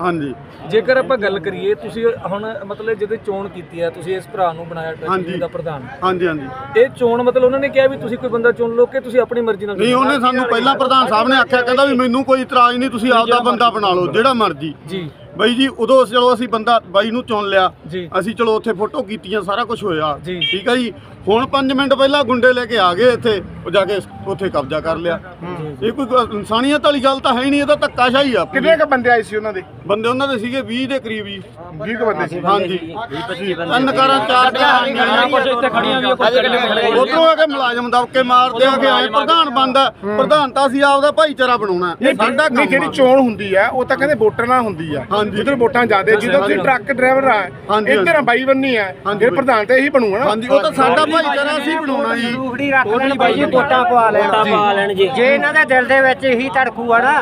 ਹਾਂਜੀ। ਜੇਕਰ ਆਪਾਂ ਗੱਲ ਕਰੀਏ ਤੁਸੀਂ ਹੁਣ ਮਤਲਬ ਜਦੋਂ ਚੋਣ ਕੀਤੀ ਹੈ ਤੁਸੀਂ ਇਸ ਭਰਾ ਨੂੰ ਬਣਾਇਆ ਟਰੱਕ। ਦਾ ਪ੍ਰਧਾਨ। ਹਾਂਜੀ ਹਾਂਜੀ। ਇਹ ਚੋਣ ਮਤਲਬ ਉਹਨਾਂ ਨੇ ਕਿਹਾ ਵੀ ਤੁਸੀਂ ਕੋਈ ਬੰਦਾ ਚੁਣ ਲਓ ਕਿ ਤੁਸੀਂ ਆਪਣੀ ਮਰਜ਼ੀ ਨਾਲ ਨਹੀਂ ਉਹਨੇ ਸਾਨੂੰ ਪਹਿਲਾਂ ਪ੍ਰਧਾਨ ਸਾਹਿਬ ਨੇ ਆਖਿਆ ਕਹਿੰਦਾ ਵੀ ਮੈਨੂੰ ਕੋਈ ਇਤਰਾਜ਼ ਨਹੀਂ ਤੁਸੀਂ ਆਪਦਾ ਬੰਦਾ ਬਣਾ ਲਓ। ਜਿਹੜਾ ਮਰਜ਼ੀ। ਜੀ। ਬਾਈ ਜੀ ਉਦੋਂ ਅਸੀਂ- ਚਲੋ ਅਸੀਂ ਬੰਦਾ ਬਾਈ ਨੂੰ ਚੁਣ ਲਿਆ। ਜੀ। ਅਸੀਂ ਚਲੋ ਉੱਥੇ ਫੋਟੋ ਕੀਤੀਆਂ ਸਾਰਾ ਕੁਝ ਹੋਇਆ। ਜੀ। ਠੀਕ ਹੈ ਜੀ? ਹੁਣ 5 ਮਿੰਟ ਪਹਿਲਾਂ ਗੁੰਡੇ ਲੈ ਕੇ ਆ ਗਏ ਇੱਥੇ ਉਹ ਜਾ ਕੇ ਉੱਥੇ ਕਬਜ਼ਾ ਕਰ ਲਿਆ। ਇਹ ਕੋਈ ਇਨਸਾਨੀਅਤ ਵਾਲੀ ਗੱਲ ਤਾਂ ਹੈ ਹੀ ਨਹੀਂ ਇਹ ਤਾਂ ਧੱਕਾਸ਼ਾਹੀ ਆ ਪੂਰੀ। ਕਿੰਨੇ ਕ ਬੰਦੇ ਆਏ ਸੀ ਉਹਨਾਂ ਦੇ? ਬੰਦੇ ਉਹਨਾਂ ਦੇ ਸੀਗੇ 20 ਦੇ ਕਰੀਬ ਜੀ। 20 ਕ ਬੰਦੇ ਸੀ। ਹਾਂਜੀ। ਤਿੰਨ ਕਾਰਾਂ ਚਾਰ ਕਾਰਾਂ ਇੱਥੇ ਖੜੀਆਂ ਵੀ ਆ ਉਧਰੋਂ ਆ ਕੇ ਮੁਲਾਜ਼ਮ ਦਬਕੇ ਮਾਰਦੇ ਆ ਕਿ ਆਏ ਪ੍ਰਧਾਨ ਬੰਦਾ ਪ੍ਰਧਾਨ ਤਾਂ ਅਸੀਂ ਆਪਦਾ ਭਾਈਚਾਰਾ ਬਣਾਉਣਾ। ਸਾਡਾ ਨਹੀਂ ਕੰਮ ਜਿਹੜੀ। ਚੋਣ ਹੁੰਦੀ ਆ ਉਹ ਤਾਂ ਕਹਿੰਦੇ ਵੋਟਰ ਨਾਲ ਹੁੰਦੀ ਆ। ਜਿੱਧਰ ਵੋਟਾਂ ਜ਼ਿਆਦੇ ਜਦੋਂ ਤੁਸੀਂ ਟਰੱਕ ਡਰਾਈਵਰ ਆ ਹਾਂਜੀ, ਇੱਧਰ। ਬਾਈ ਬੰਨੀ ਆ ਹਾਂਜੀ, ਫਿਰ। ਪ੍ਰਧਾਨ ਤੇ ਇਹੀ ਬਣੂਗਾ ਨਾ। ਹਾਂਜੀ ਉਹ ਤਾਂ ਸਾਡਾ ਭਾਈਚਾਰਾ ਅਸੀਂ ਬਣਾਉਣਾ ਜੀ। ਰੂਖੜੀ ਰੱਖ ਲੈਣ ਬਾਈ ਜੀ ਵੋਟਾਂ ਪਵਾ ਲੈਣ। ਪਵਾ ਲੈਣ ਜੀ। ਜੇ ਇਹਨਾਂ ਦੇ ਦਿਲ ਦੇ ਵਿੱਚ ਇਹੀ ਧੜਕੂਆ ਨਾ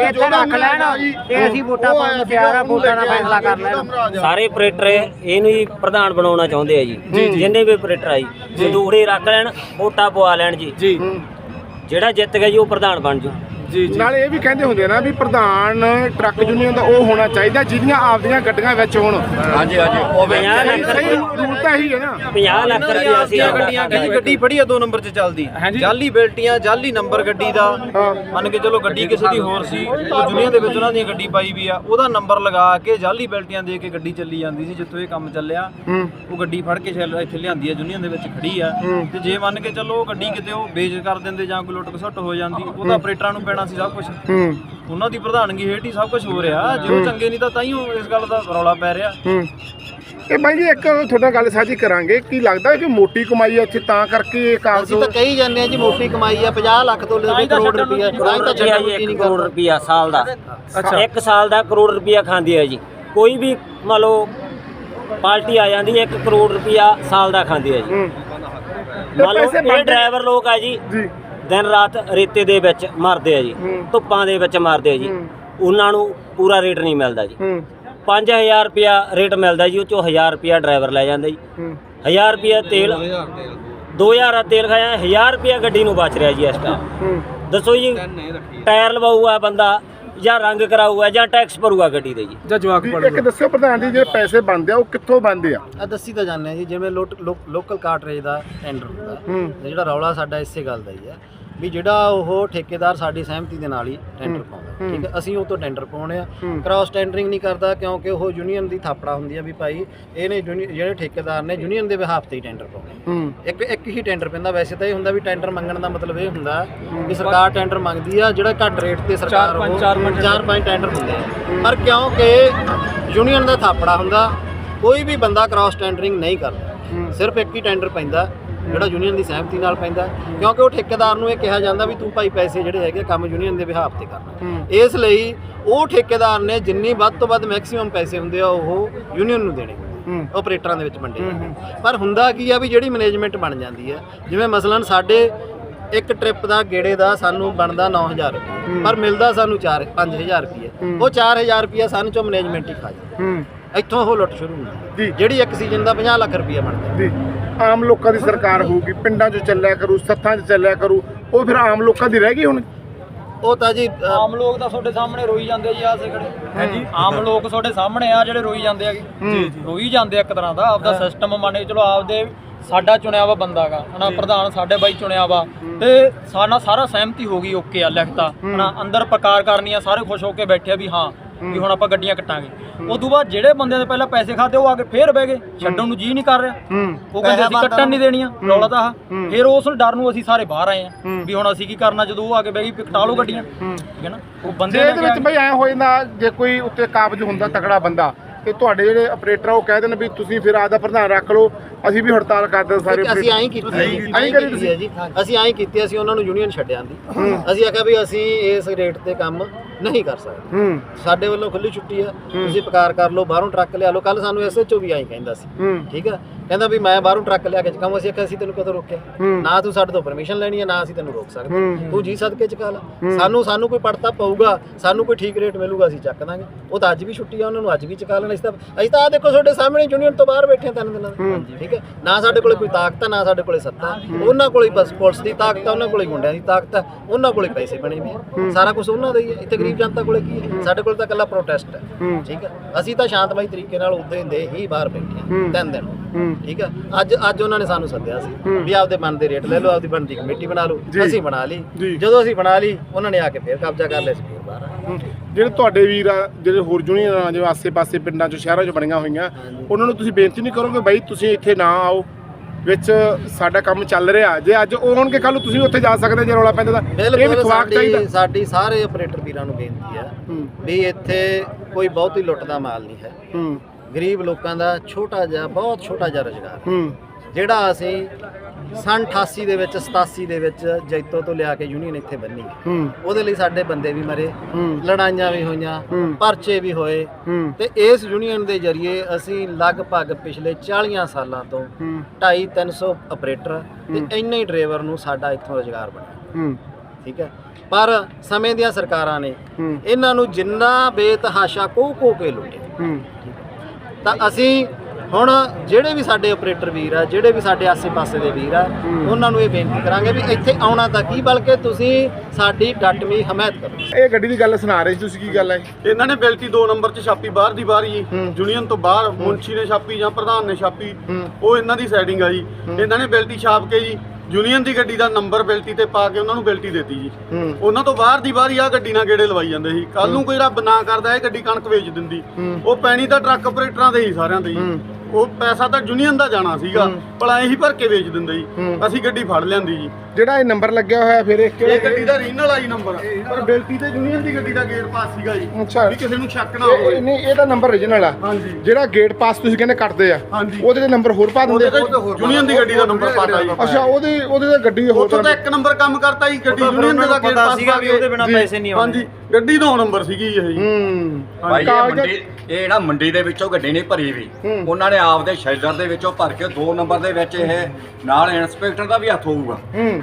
ਇੱਥੇ ਰੱਖ ਲੈਣ ਤੇ ਅਸੀਂ ਵੋਟਾਂ ਪਾਉਣ ਨੂੰ ਤਿਆਰ ਆ ਵੋਟਾਂ ਦਾ ਫੈਸਲਾ ਕਰ ਲੈਣ ਸਾਰੇ ਆਪਰੇਟਰ ਇਹਨੂੰ ਹੀ ਪ੍ਰਧਾਨ ਬਣਾਉਣਾ ਚਾਹੁੰਦੇ ਆ ਜੀ। ਜਿੰਨੇ ਵੀ ਆਪਰੇਟਰ ਆ ਜੀ ਸੰਦੂਖੜੀ ਰੱਖ ਲੈਣ ਵੋਟਾਂ ਪਵਾ ਲੈਣ ਜੀ। ਜੀ। ਜਿਹੜਾ ਜਿੱਤ ਗਿਆ ਜੀ ਉਹ ਪ੍ਰਧਾਨ ਬਣ ਜੂ ਜੀ ਜੀ। ਨਾਲ ਇਹ ਵੀ ਕਹਿੰਦੇ ਹੁੰਦੇ ਆ ਨਾ ਵੀ ਪ੍ਰਧਾਨ ਟਰੱਕ ਯੂਨੀਅਨ ਦਾ ਉਹ ਹੋਣਾ ਚਾਹੀਦਾ ਜਿਹਦੀਆਂ ਆਪਦੀਆਂ ਗੱਡੀਆਂ ਵਿੱਚ ਹੋਣ। ਹਾਂਜੀ ਹਾਂਜੀ ਉਹ ਵੀ 50 ਲੱਖ ਸਹੀ ਰੂਲ ਤਾਂ ਇਹੀ ਹੈ ਨਾ 50 ਲੱਖ ਰੁਪਇਆ ਸੀ ਗੱਡੀਆਂ ਕਹਿੰਦੀ ਗੱਡੀ ਫੜੀ ਆ ਦੋ ਨੰਬਰ 'ਚ ਚੱਲਦੀ। ਹਾਂਜੀ। ਜਾਲੀ ਬੇਲਟੀਆਂ ਜਾਲੀ ਨੰਬਰ ਗੱਡੀ ਦਾ। ਮੰਨ ਕੇ ਚਲੋ ਗੱਡੀ ਕਿਸੇ ਦੀ ਹੋਰ ਸੀ ਉਹ ਦੁਨੀਆ ਦੇ ਵਿੱਚ ਉਹਨਾਂ ਦੀ ਗੱਡੀ ਪਾਈ ਵੀ ਆ ਉਹਦਾ ਨੰਬਰ ਲਗਾ ਕੇ ਜਾਲੀ ਬੇਲਟੀਆਂ ਦੇ ਕੇ ਗੱਡੀ ਚੱਲੀ ਜਾਂਦੀ ਸੀ ਜਿੱਥੋਂ ਇਹ ਕੰਮ ਚੱਲਿਆ। ਉਹ ਗੱਡੀ ਫੜ ਕੇ ਛੱਲ- ਇੱਥੇ ਲਿਆਂਦੀ ਆ ਦੁਨੀਆ ਦੇ ਵਿੱਚ ਖੜੀ ਆ। ਤੇ ਜੇ ਮੰਨ ਕੇ ਚਲੋ ਉਹ ਗੱਡੀ ਕਿਤੇ ਉਹ ਵੇਚ ਕਰ ਦਿੰਦੇ ਜਾਂ ਕੋਈ ਲੁੱਟ ਖਸੁੱਟ ਹੋ ਜਾਂਦੀ ਉਹਦਾ ਆਪਰੇਟਰਾਂ ਨੂੰ ਪੈਣਾ ਸੀ ਸਭ ਕੁਝ ਹੂੰ। ਉਹਨਾਂ ਦੀ ਪ੍ਰਧਾਨਗੀ ਹੇਠ ਹੀ ਸਭ ਕੁਝ ਹੋ ਰਿਹਾ। ਜੇ ਉਹ ਚੰਗੇ ਨਹੀਂ ਤਾਂ ਤਾਈਓ ਇਸ ਗੱਲ ਦਾ ਰੌਲਾ ਪੈ ਰਿਹਾ। ਹੂੰ। ਇਹ ਬਾਈ ਜੀ ਇੱਕ ਤੁਹਾਡਾ ਗੱਲ ਸਾਂਝੀ ਕਰਾਂਗੇ। ਕੀ ਲੱਗਦਾ ਕਿ ਮੋਟੀ ਕਮਾਈ ਹੈ ਇੱਥੇ ਤਾਂ ਕਰਕੇ ਇਹ ਕਾਗਜ਼ ਅਸੀਂ ਤਾਂ ਕਹੀ ਜਾਂਦੇ ਆ ਜੀ ਮੋਟੀ ਕਮਾਈ ਆ। 50 ਲੱਖ ਤੋਂ ਲੈ ਕੇ ਕਰੋੜ ਰੁਪਈਆ। ਤਾਂ ਹੀ ਤਾਂ ਛੱਡਣ 1 ਨਹੀਂ ਕਰੋੜ ਰੁਪਇਆ ਸਾਲ ਦਾ। ਇੱਕ ਸਾਲ ਦਾ ਕਰੋੜ ਰੁਪਇਆ ਖਾਂਦੀ ਹੈ ਜੀ। ਕੋਈ ਵੀ ਮੰਨ ਲਓ ਪਾਰਟੀ ਆ ਜਾਂਦੀ ਹੈ 1 ਕਰੋੜ ਰੁਪਇਆ ਸਾਲ ਦਾ ਖਾਂਦੀ ਹੈ ਜੀ। ਹੂੰ। ਮੰਨ ਲਓ ਇਹ ਡਰਾਈਵਰ ਲੋਕ ਆ ਜੀ। ਜੀ। ਦਿਨ ਰਾਤ ਰੇਤੇ ਦੇ ਵਿੱਚ ਮਰਦੇ ਆ ਜੀ। ਧੁੱਪਾਂ ਦੇ ਵਿੱਚ ਮਰਦੇ ਆ ਜੀ। ਉਹਨਾਂ ਨੂੰ ਪੂਰਾ ਰੇਟ ਨਹੀਂ ਮਿਲਦਾ ਜੀ। ਹੂੰ। 5000 ਰੁਪਇਆ ਰੇਟ ਮਿਲਦਾ ਜੀ ਉਹ ਚੋਂ 1000 ਰੁਪਇਆ ਡਰਾਈਵਰ ਲੈ ਜਾਂਦਾ ਜੀ। ਹੂੰ। 1000 ਰੁਪਇਆ ਤੇਲ 2000 ਦਾ ਤੇਲ ਖਾਇਆ 1000 ਰੁਪਇਆ ਗੱਡੀ ਨੂੰ ਬਚ ਰਿਹਾ ਜੀ ਇਸ ਟਾਈਮ ਦੱਸੋ ਜੀ ਟਾਇਰ ਲਵਾਊਗਾ ਬੰਦਾ ਜਾਂ ਰੰਗ ਕਰਾਊਗਾ ਜਾਂ ਟੈਕਸ ਭਰੂਗਾ ਗੱਡੀ ਦੇ ਜੀ। ਜਾਂ ਜਵਾਕ ਵੀ ਪੜ ਇੱਕ ਦੱਸਿਓ ਪ੍ਰਧਾਨ ਜੀ ਜਿਹੜੇ ਪੈਸੇ ਬਣਦੇ ਆ ਉਹ ਕਿੱਥੋਂ ਬਣਦੇ ਆ? ਆ ਦੱਸੀ ਤਾਂ ਜਾਂਦੇ ਆ ਜੀ ਜਿਵੇਂ ਲੋਕਲ ਕਾਰਟਰੇਜ ਦਾ ਟੈਂਡਰ ਹੁੰਦਾ। ਜਿਹੜਾ ਰੌਲਾ ਸਾਡਾ ਇਸੇ ਗੱਲ ਦਾ ਹੀ ਹੈ ਵੀ ਜਿਹੜਾ ਉਹ ਠੇਕੇਦਾਰ ਸਾਡੀ ਸਹਿਮਤੀ ਦੇ ਨਾਲ ਹੀ ਟੈਂਡਰ ਪਾਉਂਦਾ। ਠੀਕ ਹੈ ਅਸੀਂ ਉਹ ਤੋਂ ਟੈਂਡਰ ਪਾਉਣੇ ਆ। ਕ੍ਰਾਸ ਟੈਂਡਰਿੰਗ ਨਹੀਂ ਕਰਦਾ ਕਿਉਂਕਿ ਉਹ ਯੂਨੀਅਨ ਦੀ ਥਾਪੜਾ ਹੁੰਦੀ ਆ ਵੀ ਭਾਈ ਇਹਨੇ ਜਿਹੜੇ ਠੇਕੇਦਾਰ ਨੇ ਯੂਨੀਅਨ ਦੇ ਬਿਹਾਫ ਤੇ ਹੀ ਟੈਂਡਰ ਪਾਉਣੇ ਇੱਕ ਇੱਕ ਹੀ ਟੈਂਡਰ ਪੈਂਦਾ। ਵੈਸੇ ਤਾਂ ਇਹ ਹੁੰਦਾ ਵੀ ਟੈਂਡਰ ਮੰਗਣ ਦਾ ਮਤਲਬ ਇਹ ਹੁੰਦਾ ਵੀ ਸਰਕਾਰ ਟੈਂਡਰ ਮੰਗਦੀ ਆ ਜਿਹੜਾ ਘੱਟ ਰੇਟ ਤੇ ਸਰਕਾਰ ਉਹ- ਚਾਰ ਪੰਜ ਟੈਂਡਰ ਹੁੰਦੇ ਆ। ਪਰ ਕਿਉਂਕਿ ਯੂਨੀਅਨ ਦਾ ਥਾਪੜਾ ਹੁੰਦਾ ਕੋਈ ਵੀ ਬੰਦਾ ਕ੍ਰਾਸ ਟੈਂਡਰਿੰਗ ਨਹੀਂ ਕਰਦਾ। ਸਿਰਫ ਇੱਕ ਹੀ ਟੈਂਡਰ ਪੈਂਦਾ ਜਿਹੜਾ ਯੂਨੀਅਨ ਦੀ ਸਹਿਮਤੀ ਨਾਲ ਪੈਂਦਾ ਕਿਉਂਕਿ ਉਹ ਠੇਕੇਦਾਰ ਨੂੰ ਇਹ ਕਿਹਾ ਜਾਂਦਾ ਵੀ ਤੂੰ ਭਾਈ ਪੈਸੇ ਜਿਹੜੇ ਹੈਗੇ ਕੰਮ ਯੂਨੀਅਨ ਦੇ ਬਿਹਾਫ ਤੇ ਕਰਨਾ। ਇਸ ਲਈ ਉਹ ਠੇਕੇਦਾਰ ਨੇ ਜਿੰਨੀ ਵੱਧ ਤੋਂ ਵੱਧ ਮੈਕਸਿਮਮ ਪੈਸੇ ਹੁੰਦੇ ਆ ਉਹ ਯੂਨੀਅਨ ਨੂੰ ਦੇਣੇ ਆਪਰੇਟਰਾਂ ਦੇ ਵਿੱਚ ਵੰਡੇ ਪਰ ਹੁੰਦਾ ਕੀ ਆ ਵੀ ਜਿਹੜੀ ਮੈਨੇਜਮੈਂਟ ਬਣ ਜਾਂਦੀ ਹੈ ਜਿਵੇਂ ਮਸਲਨ ਸਾਡੇ ਇੱਕ ਟ੍ਰਿਪ ਦਾ ਗੇੜੇ ਦਾ ਸਾਨੂੰ ਬਣਦਾ 9000 ਰੁਪਏ ਪਰ ਮਿਲਦਾ ਸਾਨੂੰ 4 5000 ਰੁਪਏ। ਉਹ 4000 ਰੁਪਏ ਸਾਨੂੰ ਚੋਂ ਮੈਨੇਜਮੈਂਟ ਹੀ ਖਾ ਜਾਂਦੀ ਇੱਥੋਂ ਉਹ ਲੁੱਟ ਸ਼ੁਰੂ ਹੁੰਦੀ ਜੀ। ਜਿਹੜੀ ਇੱਕ ਸੀਜ਼ਨ ਦਾ 50 ਲੱਖ ਰੁਪਏ ਬਣਦਾ ਜੀ। ਆਮ ਲੋਕਾਂ ਦੀ ਸਰਕਾਰ ਹੋਊਗੀ ਪਿੰਡਾਂ 'ਚ ਚੱਲਿਆ ਕਰੂ ਸੱਥਾਂ 'ਚ ਚੱਲਿਆ ਕਰੂ ਉਹ ਫਿਰ ਆਮ ਲੋਕਾਂ ਦੀ ਰਹਿ ਗਈ ਹੁਣ? ਉਹ ਤਾਂ ਜੀ ਆਮ ਲੋਕ ਤਾਂ ਤੁਹਾਡੇ ਸਾਹਮਣੇ ਰੋਈ ਜਾਂਦੇ ਆ ਜੀ ਆਸੇ ਖੜੇ ਹਾਂਜੀ ਆਮ ਲੋਕ ਤੁਹਾਡੇ ਸਾਹਮਣੇ ਆ ਜਿਹੜੇ ਰੋਈ ਜਾਂਦੇ ਆ ਜੀ। ਜੀ ਰੋਈ ਜਾਂਦੇ ਆ ਇੱਕ ਤਰ੍ਹਾਂ ਦਾ ਆਪਦਾ ਸਿਸਟਮ ਮੰਨ ਕੇ ਚਲੋ ਆਪਦੇ ਸਾਡਾ ਚੁਣਿਆ ਵਾ ਬੰਦਾਗਾ ਹਨਾ ਪ੍ਰਧਾਨ ਸਾਡੇ ਬਾਈ ਚੁਣਿਆ ਵਾ। ਤੇ ਸਾਡਾ ਸਾਰਾ ਸਹਿਮਤੀ ਹੋ ਗਈ ਓਕੇ ਆ ਲਿਖਤਾ। ਹਨਾ ਅੰਦਰ ਪ੍ਰਕਾਰ ਕਰਨੀ ਆ ਸਾਰੇ ਖੁਸ਼ ਹੋ ਕੇ ਬੈਠੇ ਆ ਵੀ ਹਾਂ ਵੀ ਹੁਣ ਆਪਾਂ ਗੱਡੀਆਂ ਕੱਟਾਂਗੇ। ਉਸ ਤੋਂ ਬਾਅਦ ਜਿਹੜੇ ਬੰਦਿਆਂ ਦੇ ਪਹਿਲਾਂ ਪੈਸੇ ਖਾਦੇ ਉਹ ਆ ਕੇ ਫੇਰ ਬਹਿ ਗਏ। ਛੱਡਣ ਨੂੰ ਜੀ ਨਹੀਂ ਕਰ ਰਿਹਾ। ਹੂੰ। ਉਹ ਕਹਿੰਦੇ ਅਸੀਂ ਕੱਟਣ ਨਹੀਂ ਦੇਣੀਆਂ ਰੌਲਾ ਤਾਂ ਆਹ। ਫਿਰ ਉਸ ਡਰ ਨੂੰ ਅਸੀਂ ਸਾਰੇ ਬਾਹਰ ਆਏ ਆ ਵੀ ਹੁਣ ਅਸੀਂ ਕੀ ਕਰਨਾ ਜਦੋਂ ਉਹ ਆ ਕੇ ਬਹਿ ਗਈ ਵੀ ਕਟਾ ਲਓ ਗੱਡੀਆਂ। ਠੀਕ ਹੈ ਨਾ? ਉਹ ਬੰਦੇ ਇਹਦੇ ਵਿੱਚ ਬਈ ਐ ਹੋ ਜਾਂਦਾ ਜੇ ਕੋਈ ਉੱਤੇ ਕਾਬਜ ਹੁੰਦਾ ਤਕੜਾ ਬੰਦਾ ਤੇ ਤੁਹਾਡੇ ਜਿਹੜੇ ਆਪਰੇਟਰ ਆ ਉਹ ਕਹਿ ਦੇਣ ਵੀ ਤੁਸੀਂ ਫਿਰ ਆਪਦਾ ਪ੍ਰਧਾਨ ਰੱਖ ਲਓ ਅਸੀਂ ਵੀ ਹੜਤਾਲ ਕਰਦੇ ਸਾਰੇ ਅਸੀਂ ਐਂ ਕੀਤੀ ਐਂ ਕਰੀ ਜੀ ਅਸੀਂ ਐਂ ਕੀਤੀ ਅਸੀਂ ਉਹਨਾਂ ਨੂੰ ਯੂਨੀਅਨ ਛੱਡਿਆਂ ਦੀ ਅਸੀਂ ਆਖਿਆ ਵੀ ਅਸੀਂ ਇਸ ਰੇਟ ਤੇ ਕੰਮ ਨਹੀਂ ਕਰ ਸਕਦੇ। ਹੂੰ। ਸਾਡੇ ਵੱਲੋਂ ਖੁੱਲੀ ਛੁੱਟੀ ਆ। ਤੁਸੀਂ ਪਕਾਰ ਕਰ ਲਓ ਬਾਹਰੋਂ ਟਰੱਕ ਲਿਆ ਲਓ। ਕੱਲ ਸਾਨੂੰ ਐਸਐਚਓ ਵੀ ਐਂ ਕਹਿੰਦਾ ਸੀ। ਠੀਕ ਆ? ਕਹਿੰਦਾ ਵੀ ਮੈਂ ਬਾਹਰੋਂ ਟਰੱਕ ਲਿਆ ਕੇ ਚਕਾਉਂ ਅਸੀਂ ਆਖਿਆ ਅਸੀਂ ਤੈਨੂੰ ਕਦੋਂ ਰੋਕਿਆ। ਨਾ ਤੂੰ ਸਾਡੇ ਤੋਂ ਪਰਮਿਸ਼ਨ ਲੈਣੀ ਹੈ ਨਾ ਅਸੀਂ ਤੈਨੂੰ ਰੋਕ ਸਕਦੇ। ਤੂੰ ਜੀ ਸਦਕੇ ਚਕਾ ਲਾ ਸਾਨੂੰ ਸਾਨੂੰ ਕੋਈ ਪੜਤਾ ਪਊਗਾ ਸਾਨੂੰ ਕੋਈ ਠੀਕ ਰੇਟ ਮਿਲੂਗਾ ਅਸੀਂ ਚੱਕ ਦਾਂਗੇ। ਉਹ ਤਾਂ ਅੱਜ ਵੀ ਛੁੱਟੀ ਆ ਉਹਨਾਂ ਨੂੰ ਅੱਜ ਵੀ ਚਕਾ ਲੈਣਾ। ਅਸੀਂ ਤਾਂ ਅਸੀਂ ਤਾਂ ਆ ਦੇਖੋ ਤੁਹਾਡੇ ਸਾਹਮਣੇ ਯੂਨੀਅਨ ਤੋਂ ਬਾਹਰ ਬੈਠੇ ਤਿੰਨ ਦਿਨਾਂ ਤੋਂ। ਠੀਕ ਹੈ? ਨਾ ਸਾਡੇ ਕੋਲੇ ਕੋਈ ਤਾਕਤ ਆ ਨਾ ਸਾਡੇ ਕੋਲੇ ਸੱਤਾ। ਉਹਨਾਂ ਕੋਲੇ ਬਸ ਪੁਲਿਸ ਦੀ ਤਾਕਤ ਉਹਨਾਂ ਕੋਲੇ ਗੁੰਡਿਆਂ ਦੀ ਤਾਕਤ ਆ। ਉਹਨਾਂ ਕੋਲੇ ਪੈਸੇ ਬਣੇ ਵੀ ਸਾਰਾ ਕੁਝ ਉਹਨਾਂ ਦਾ ਹੀ ਹੈ ਇੱਥੇ ਗਰੀਬ ਜਨਤਾ ਕੋਲੇ ਕੀ ਹੈ। ਸਾਡੇ ਕੋਲ ਤਾਂ ਇਕੱਲਾ ਪ੍ਰੋਟੈਸਟ ਹੈ। ਠੀਕ ਹੈ? ਅਸੀਂ ਤਾਂ ਸ਼ਾਂਤਮਈ ਤਰੀਕੇ ਨਾਲ ਉਦੋਂ ਦੇ ਹੀ ਬਾਹਰ ਬੈਠੇ ਹਾਂ। ਤਿੰਨ ਦਿਨ। ਠੀਕ ਹੈ ਅੱਜ ਅੱਜ ਉਹਨਾਂ ਨੇ ਸਾਨੂੰ ਸੱਦਿਆ ਸੀ ਵੀ ਆਪਦੇ ਮਨ ਦੇ ਰੇਟ ਲੈ ਲਓ ਆਪਦੀ ਬਣਦੀ ਕਮੇਟੀ ਬਣਾ ਲਓ। ਅਸੀਂ ਬਣਾ ਲਈ। ਜਦੋਂ ਅਸੀਂ ਬਣਾ ਲਈ ਉਹਨਾਂ ਨੇ ਆ ਕੇ ਫੇਰ ਕਬਜ਼ਾ ਕਰ ਲਿਆ ਸੀ ਫੇਰ ਬਾਹਰ ਆ। ਜਿਹੜੇ ਤੁਹਾਡੇ ਵੀਰ ਆ ਜਿਹੜੇ ਹੋਰ ਯੂਨੀਅਨਾਂ ਜਿਵੇਂ ਆਸੇ-ਪਾਸੇ ਪਿੰਡਾਂ 'ਚ ਸ਼ਹਿਰਾਂ 'ਚ ਬਣੀਆਂ ਹੋਈਆਂ ਉਹਨਾਂ ਨੂੰ ਤੁਸੀਂ ਬੇਨਤੀ ਨਹੀਂ ਕਰੋਗੇ ਬਾਈ ਤੁਸੀਂ ਇੱਥੇ ਨਾ ਆਓ ਵਿੱਚ ਸਾਡਾ ਕੰਮ ਚੱਲ ਰਿਹਾ। ਜੇ ਅੱਜ ਉਹ ਆਉਣਗੇ ਕੱਲ ਤੁਸੀਂ ਉੱਥੇ ਜਾ ਸਕਦੇ ਜੇ ਰੌਲਾ ਪੈਂਦਾ ਤਾਂ। ਇਹ ਵੀ ਖਵਾਕ ਚਾਹੀਦਾ। ਸਾਡੀ ਸਾਰੇ ਆਪਰੇਟਰ ਵੀਰਾਂ ਨੂੰ ਬੇਨਤੀ ਹੂੰ। ਵੀ ਇੱਥੇ ਕੋਈ ਬਹੁਤੀ ਲੁੱਟ ਦਾ ਮਾਲ ਨਹੀਂ ਹੈ। ਹੂੰ। ਗਰੀਬ ਲੋਕਾਂ ਦਾ ਛੋਟਾ ਜਿਹਾ ਬਹੁਤ ਛੋਟਾ ਜਿਹਾ ਰੁਜ਼ਗਾਰ। ਹੂੰ। ਜਿਹੜਾ ਅਸੀਂ ਸਨ 88 ਦੇ ਵਿੱਚ 87 ਦੇ ਵਿੱਚ ਜੈਤੋ ਤੋਂ ਲਿਆ ਕੇ ਯੂਨੀਅਨ ਇੱਥੇ ਬੰਨੀ। ਹੂੰ। ਉਹਦੇ ਲਈ ਸਾਡੇ ਬੰਦੇ ਵੀ ਮਰੇ ਲੜਾਈਆਂ ਵੀ ਹੋਈਆਂ। ਪਰਚੇ ਵੀ ਹੋਏ। ਤੇ ਇਸ ਯੂਨੀਅਨ ਦੇ ਜ਼ਰੀਏ ਅਸੀਂ ਲਗਭਗ ਪਿਛਲੇ 40 ਸਾਲਾਂ ਤੋਂ ਹੂੰ। 2.5 300 ਆਪਰੇਟਰ ਤੇ ਇੰਨੇ ਹੀ ਡਰਾਈਵਰ ਨੂੰ ਸਾਡਾ ਇੱਥੋਂ ਰੁਜ਼ਗਾਰ ਬਣਿਆ। ਠੀਕ ਹੈ? ਪਰ ਸਮੇਂ ਦੀਆਂ ਸਰਕਾਰਾਂ ਨੇ ਇਹਨਾਂ ਨੂੰ ਜਿੰਨਾ ਬੇਤਹਾਸ਼ਾ ਕੋ ਕੋ ਕੇ ਲੁੱਟਿਆ ਤਾਂ ਅਸੀਂ ਹੁਣ ਜਿਹੜੇ ਵੀ ਸਾਡੇ ਆਪਰੇਟਰ ਵੀਰ ਆ ਜਿਹੜੇ ਵੀ ਸਾਡੇ ਆਸੇ-ਪਾਸੇ ਦੇ ਵੀਰ ਆ ਉਹਨਾਂ ਨੂੰ ਇਹ ਬੇਨਤੀ ਕਰਾਂਗੇ ਵੀ ਇੱਥੇ ਆਉਣਾ ਤਾਂ ਕੀ ਬਲਕਿ ਤੁਸੀਂ ਸਾਡੀ ਡਟਵੀਂ ਹਮਾਇਤ ਕਰੋ। ਇਹ ਗੱਡੀ ਦੀ ਗੱਲ ਸੁਣਾ ਰਹੇ ਸੀ ਤੁਸੀਂ ਕੀ ਗੱਲ ਹੈ ਇਹਨਾਂ ਨੇ ਬੈਲਟੀ 2 ਨੰਬਰ 'ਚ ਛਾਪੀ ਬਾਹਰ ਦੀ ਬਾਹਰ ਜੀ ਯੂਨੀਅਨ ਤੋਂ ਬਾਹਰ ਮੁੰਸ਼ੀ ਨੇ ਛਾਪੀ ਜਾਂ ਪ੍ਰਧਾਨ ਨੇ ਛਾਪੀ ਉਹ ਇਹਨਾਂ ਦੀ ਸੈਟਿੰਗ ਆ ਜੀ। ਇਹਨਾਂ ਨੇ ਬੈਲਟੀ ਛਾਪ ਕੇ ਜੀ ਯੂਨੀਅਨ ਦੀ ਗੱਡੀ ਦਾ ਨੰਬਰ ਬੈਲਟੀ ਤੇ ਪਾ ਕੇ ਉਹਨਾਂ ਨੂੰ ਬੈਲਟੀ ਦਿੱਤੀ ਜੀ। ਉਹਨਾਂ ਤੋਂ ਬਾਹਰ ਦੀ ਬਾਹਰ ਹੀ ਆ ਗੱਡੀ ਨਾਲ ਗੇੜੇ ਲਵਾਈ ਜਾਂਦੇ ਸੀ। ਕੱਲ ਨੂੰ ਕੋਈ ਰੱਬ ਨਾ ਕਰਦਾ ਇਹ ਗੱਡੀ ਕਣਕ ਵੇਚ ਦਿੰਦੀ। ਉਹ ਪੈਣੀ ਤਾਂ ਟਰੱਕ ਆਪਰੇਟਰਾਂ ਦੇ ਹੀ ਸਾਰਿਆਂ ਦੇ ਉਹ ਪੈਸਾ ਤਾਂ ਯੂਨੀਅਨ ਦਾ ਜਾਣਾ ਸੀਗਾ। ਭਲਾ ਇਹੀ ਭਰ ਕੇ ਵੇਚ ਦਿੰਦੇ ਜੀ ਅਸੀਂ ਗੱਡੀ ਫੜ ਲਿਆਂਦੀ ਜੀ। ਜਿਹੜਾ ਇਹ ਨੰਬਰ ਲੱਗਿਆ ਹੋਇਆ ਫਿਰ ਇਹ ਇਹ ਕਿਹੜੇ ਗੱਡੀ ਦਾ ਰੀਨਲ ਆਈ ਨੰਬਰ ਪਰ ਬੈਲਟੀ ਤੇ ਯੂਨੀਅਨ ਦੀ ਗੱਡੀ ਦਾ ਗੇਟ ਪਾਸ ਸੀਗਾ ਜੀ। ਅੱਛਾ। ਵੀ ਕਿਸੇ ਨੂੰ ਸ਼ੱਕ ਨਾ ਇਹ- ਹੋਵੇ। ਇਹ ਨਹੀਂ ਇਹਦਾ ਨੰਬਰ origignal ਆ। ਹਾਂਜੀ। ਜਿਹੜਾ ਗੇਟ ਪਾਸ ਤੁਸੀਂ ਕਹਿੰਦੇ ਕੱਟਦੇ ਆ ਹਾਂਜੀ। ਉਹਦੇ ਤੇ ਨੰਬਰ ਹੋਰ ਪਾ ਦਿੰਦੇ ਉਹਦੇ ਤੇ ਯੂਨੀਅਨ ਦੀ ਗੱਡੀ ਦਾ ਨੰਬਰ ਪਾਤਾ ਜੀ। ਅੱਛਾ ਉਹਦੇ ਉਹਦੇ ਤੇ ਗੱਡੀ ਹੋਰ ਉੱਥੋਂ ਤਾਂ ਇੱਕ ਨੰਬਰ ਕੰਮ ਕਰਤਾ ਜੀ ਗੱਡੀ ਯੂਨੀਅਨ ਦੇ ਦਾ ਗੇਟ ਪਾਸ ਸੀਗਾ ਵੀ ਉਹਦੇ ਬਿਨਾ ਪੈਸੇ ਨਹੀਂ ਆਉਂਦੇ ਹਾਂਜੀ ਗੱਡੀ ਦਾ ਨੰਬਰ ਸੀਗੀ ਇਹ ਜੀ। ਹੂੰ। ਭਾਈ ਇਹ ਕਾਗਜ਼- ਮੰਡੀ ਇਹ ਜਿਹੜਾ ਮੰਡੀ ਦੇ ਵਿੱਚੋਂ ਗੱਡੀ ਨਹੀਂ ਭਰੀ ਵੀ। ਉਹਨਾਂ ਨੇ ਆਪਦੇ ਸ਼ੈਲਰ ਦੇ ਵਿੱਚੋਂ ਭਰ ਕੇ 2 ਨੰਬਰ ਦੇ ਵਿੱਚ ਇਹ ਨਾਲ ਇੰਸਪੈਕਟਰ ਦਾ ਵੀ ਹੱਥ ਹੋਊਗਾ। ਹੂੰ।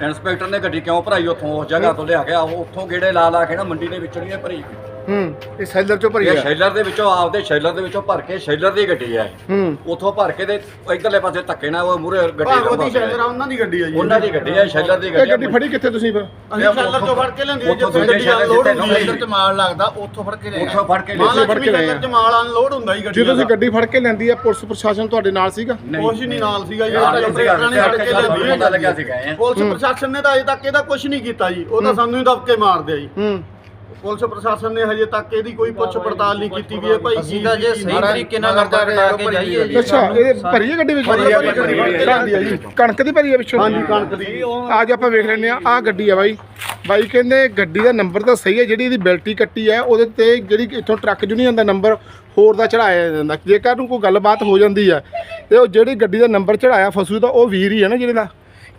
ਇੰਸਪੈਕਟਰ ਨੇ ਗੱਡੀ ਕਿਉਂ ਭਰਾਈ ਉੱਥੋਂ? ਉਸ ਜਗ੍ਹਾ ਤੋਂ ਲਿਆ ਕੇ ਉਹ ਉੱਥੋਂ ਗੇੜੇ ਲਾ ਲਾ ਕੇ ਨਾ ਮੰਡੀ ਦੇ ਵਿੱਚੋਂ ਨਹੀਂ ਇਹ ਭਰੀ ਹੂੰ ਇਹ ਸੈਲਰ ਚੋਂ ਭਰੀ ਇਹ ਸ਼ੈਲਰ ਦੇ ਵਿੱਚੋਂ ਆਪਦੇ ਸ਼ੈਲਰ ਦੇ ਵਿੱਚੋਂ ਭਰ ਕੇ ਸ਼ੈਲਰ ਦੀ ਗੱਡੀ ਹੈ। ਹੂੰ। ਉੱਥੋਂ ਭਰ ਕੇ ਤੇ ਇਧਰਲੇ ਪਾਸੇ ਧੱਕੇ ਨਾਲ ਉਹ ਮੂਰੇ ਗੱਡੀ ਭਾਗਵਤੀ ਲਾਉਂਦਾ ਸ਼ੈਲਰ ਆ ਉਹਨਾਂ ਦੀ ਗੱਡੀ ਆ ਜੀ। ਉਹਨਾਂ ਦੀ ਗੱਡੀ ਹੈ ਸ਼ੈਲਰ ਦੀ ਇਹ ਗੱਡੀ ਗੱਡੀ ਫੜੀ ਕਿੱਥੇ ਤੁਸੀਂ ਫਿਰ? ਅਸੀਂ ਸ਼ੈਲਰ ਤੋਂ ਫੜ ਕੇ ਲੈਂਦੇ ਉੱਥੋਂ ਜਿੱਥੇ ਗੱਡੀ ਸ਼ੈਲਰ ਲੋਡ ਜਿੱਥੇ ਹੁੰਦੀ ਹੈ ਨੰਬਰ ਮਾਲ ਲੱਗਦਾ ਉੱਥੋਂ ਫੜ ਕੇ ਉੱਥੋਂ ਫੜ ਕੇ ਮਾਲ ਫੜ ਕੇ। ਸ਼ੈਲਰ ਚ ਮਾਲ ਅਨਲੋਡ ਹੁੰਦਾ ਜੀ ਗੱਡੀ ਜਦੋਂ ਤੁਸੀਂ ਗੱਡੀ ਫੜ ਕੇ ਲੈਂਦੀ ਆ ਪੁਲਿਸ ਪ੍ਰਸ਼ਾਸਨ ਤੁਹਾਡੇ ਨਾਲ ਸੀਗਾ? ਕੁਛ ਨਹੀਂ ਨਾਲ ਸੀਗਾ ਜੀ ਨਾਲ ਸਾਡੇ ਸੀਗਾ, ਆਪਰੇਟਰਾਂ ਨੇ ਫੜ ਕੇ ਸਾਨੂੰ ਲੈਂਦੀ ਪਤਾ ਲੱਗਿਆ ਸੀਗਾ ਇਹ। ਪੁਲਿਸ ਪ੍ਰਸ਼ਾਸਨ ਨੇ ਤਾਂ ਅਜੇ ਤੱਕ ਇਹਦਾ ਕੁਝ ਨਹੀਂ ਕੀਤਾ ਜੀ। ਉਹ ਤਾਂ ਸਾਨੂੰ ਹੀ ਦਬਕੇ ਮਾਰਦੇ ਆ ਜੀ। ਹੂੰ। ਪੁਲਿਸ ਪ੍ਰਸ਼ਾਸਨ ਨੇ ਹਜੇ ਤੱਕ ਇਹਦੀ ਕੋਈ ਪੁੱਛ ਪੜਤਾਲ ਨਹੀਂ ਕੀਤੀ ਵੀ ਇਹ ਭਾਈ ਕੀ ਤਾਂ ਜੇ ਸਹੀ ਤਰੀਕੇ ਨਾਲ ਨੰਬਰ ਕਟਾ ਕੇ ਜਾਈਏ ਜੀ। ਅੱਛਾ ਇਹ ਭਰੀ ਹੈ ਗੱਡੀ ਵਿੱਚ ਭਰੀ ਆ, ਭਰੀ ਭਰੀ ਆ। ਕਣਕ ਦੀ ਭਰੀ ਹੈ ਪਿੱਛੋਂ। ਹਾਂਜੀ ਕਣਕ ਦੀ। ਅੱਜ ਆਪਾਂ ਵੇਖ ਲੈਂਦੇ ਆ ਆ ਗੱਡੀ ਆ ਬਾਈ। ਬਾਈ ਕਹਿੰਦੇ ਗੱਡੀ ਦਾ ਨੰਬਰ ਤਾਂ ਸਹੀ ਹੈ ਜਿਹੜੀ ਇਹਦੀ ਬੈਲਟੀ ਕੱਟੀ ਹੈ ਉਹਦੇ ਤੇ ਜਿਹੜੀ ਇੱਥੋਂ ਟਰੱਕ ਯੂਨੀਅਨ ਦਾ ਨੰਬਰ ਹੋਰ ਦਾ ਚੜਾਇਆ ਜਾਂਦਾ। ਜੇਕਰ ਨੂੰ ਕੋਈ ਗੱਲਬਾਤ ਹੋ ਜਾਂਦੀ ਹੈ ਤੇ ਉਹ ਜਿਹੜੀ ਗੱਡੀ ਦਾ ਨੰਬਰ ਚੜਾਇਆ ਫਸੂ ਤਾਂ ਉਹ ਵੀਰ ਹੀ ਹੈ ਨਾ ਜਿਹੜੇ ਦਾ।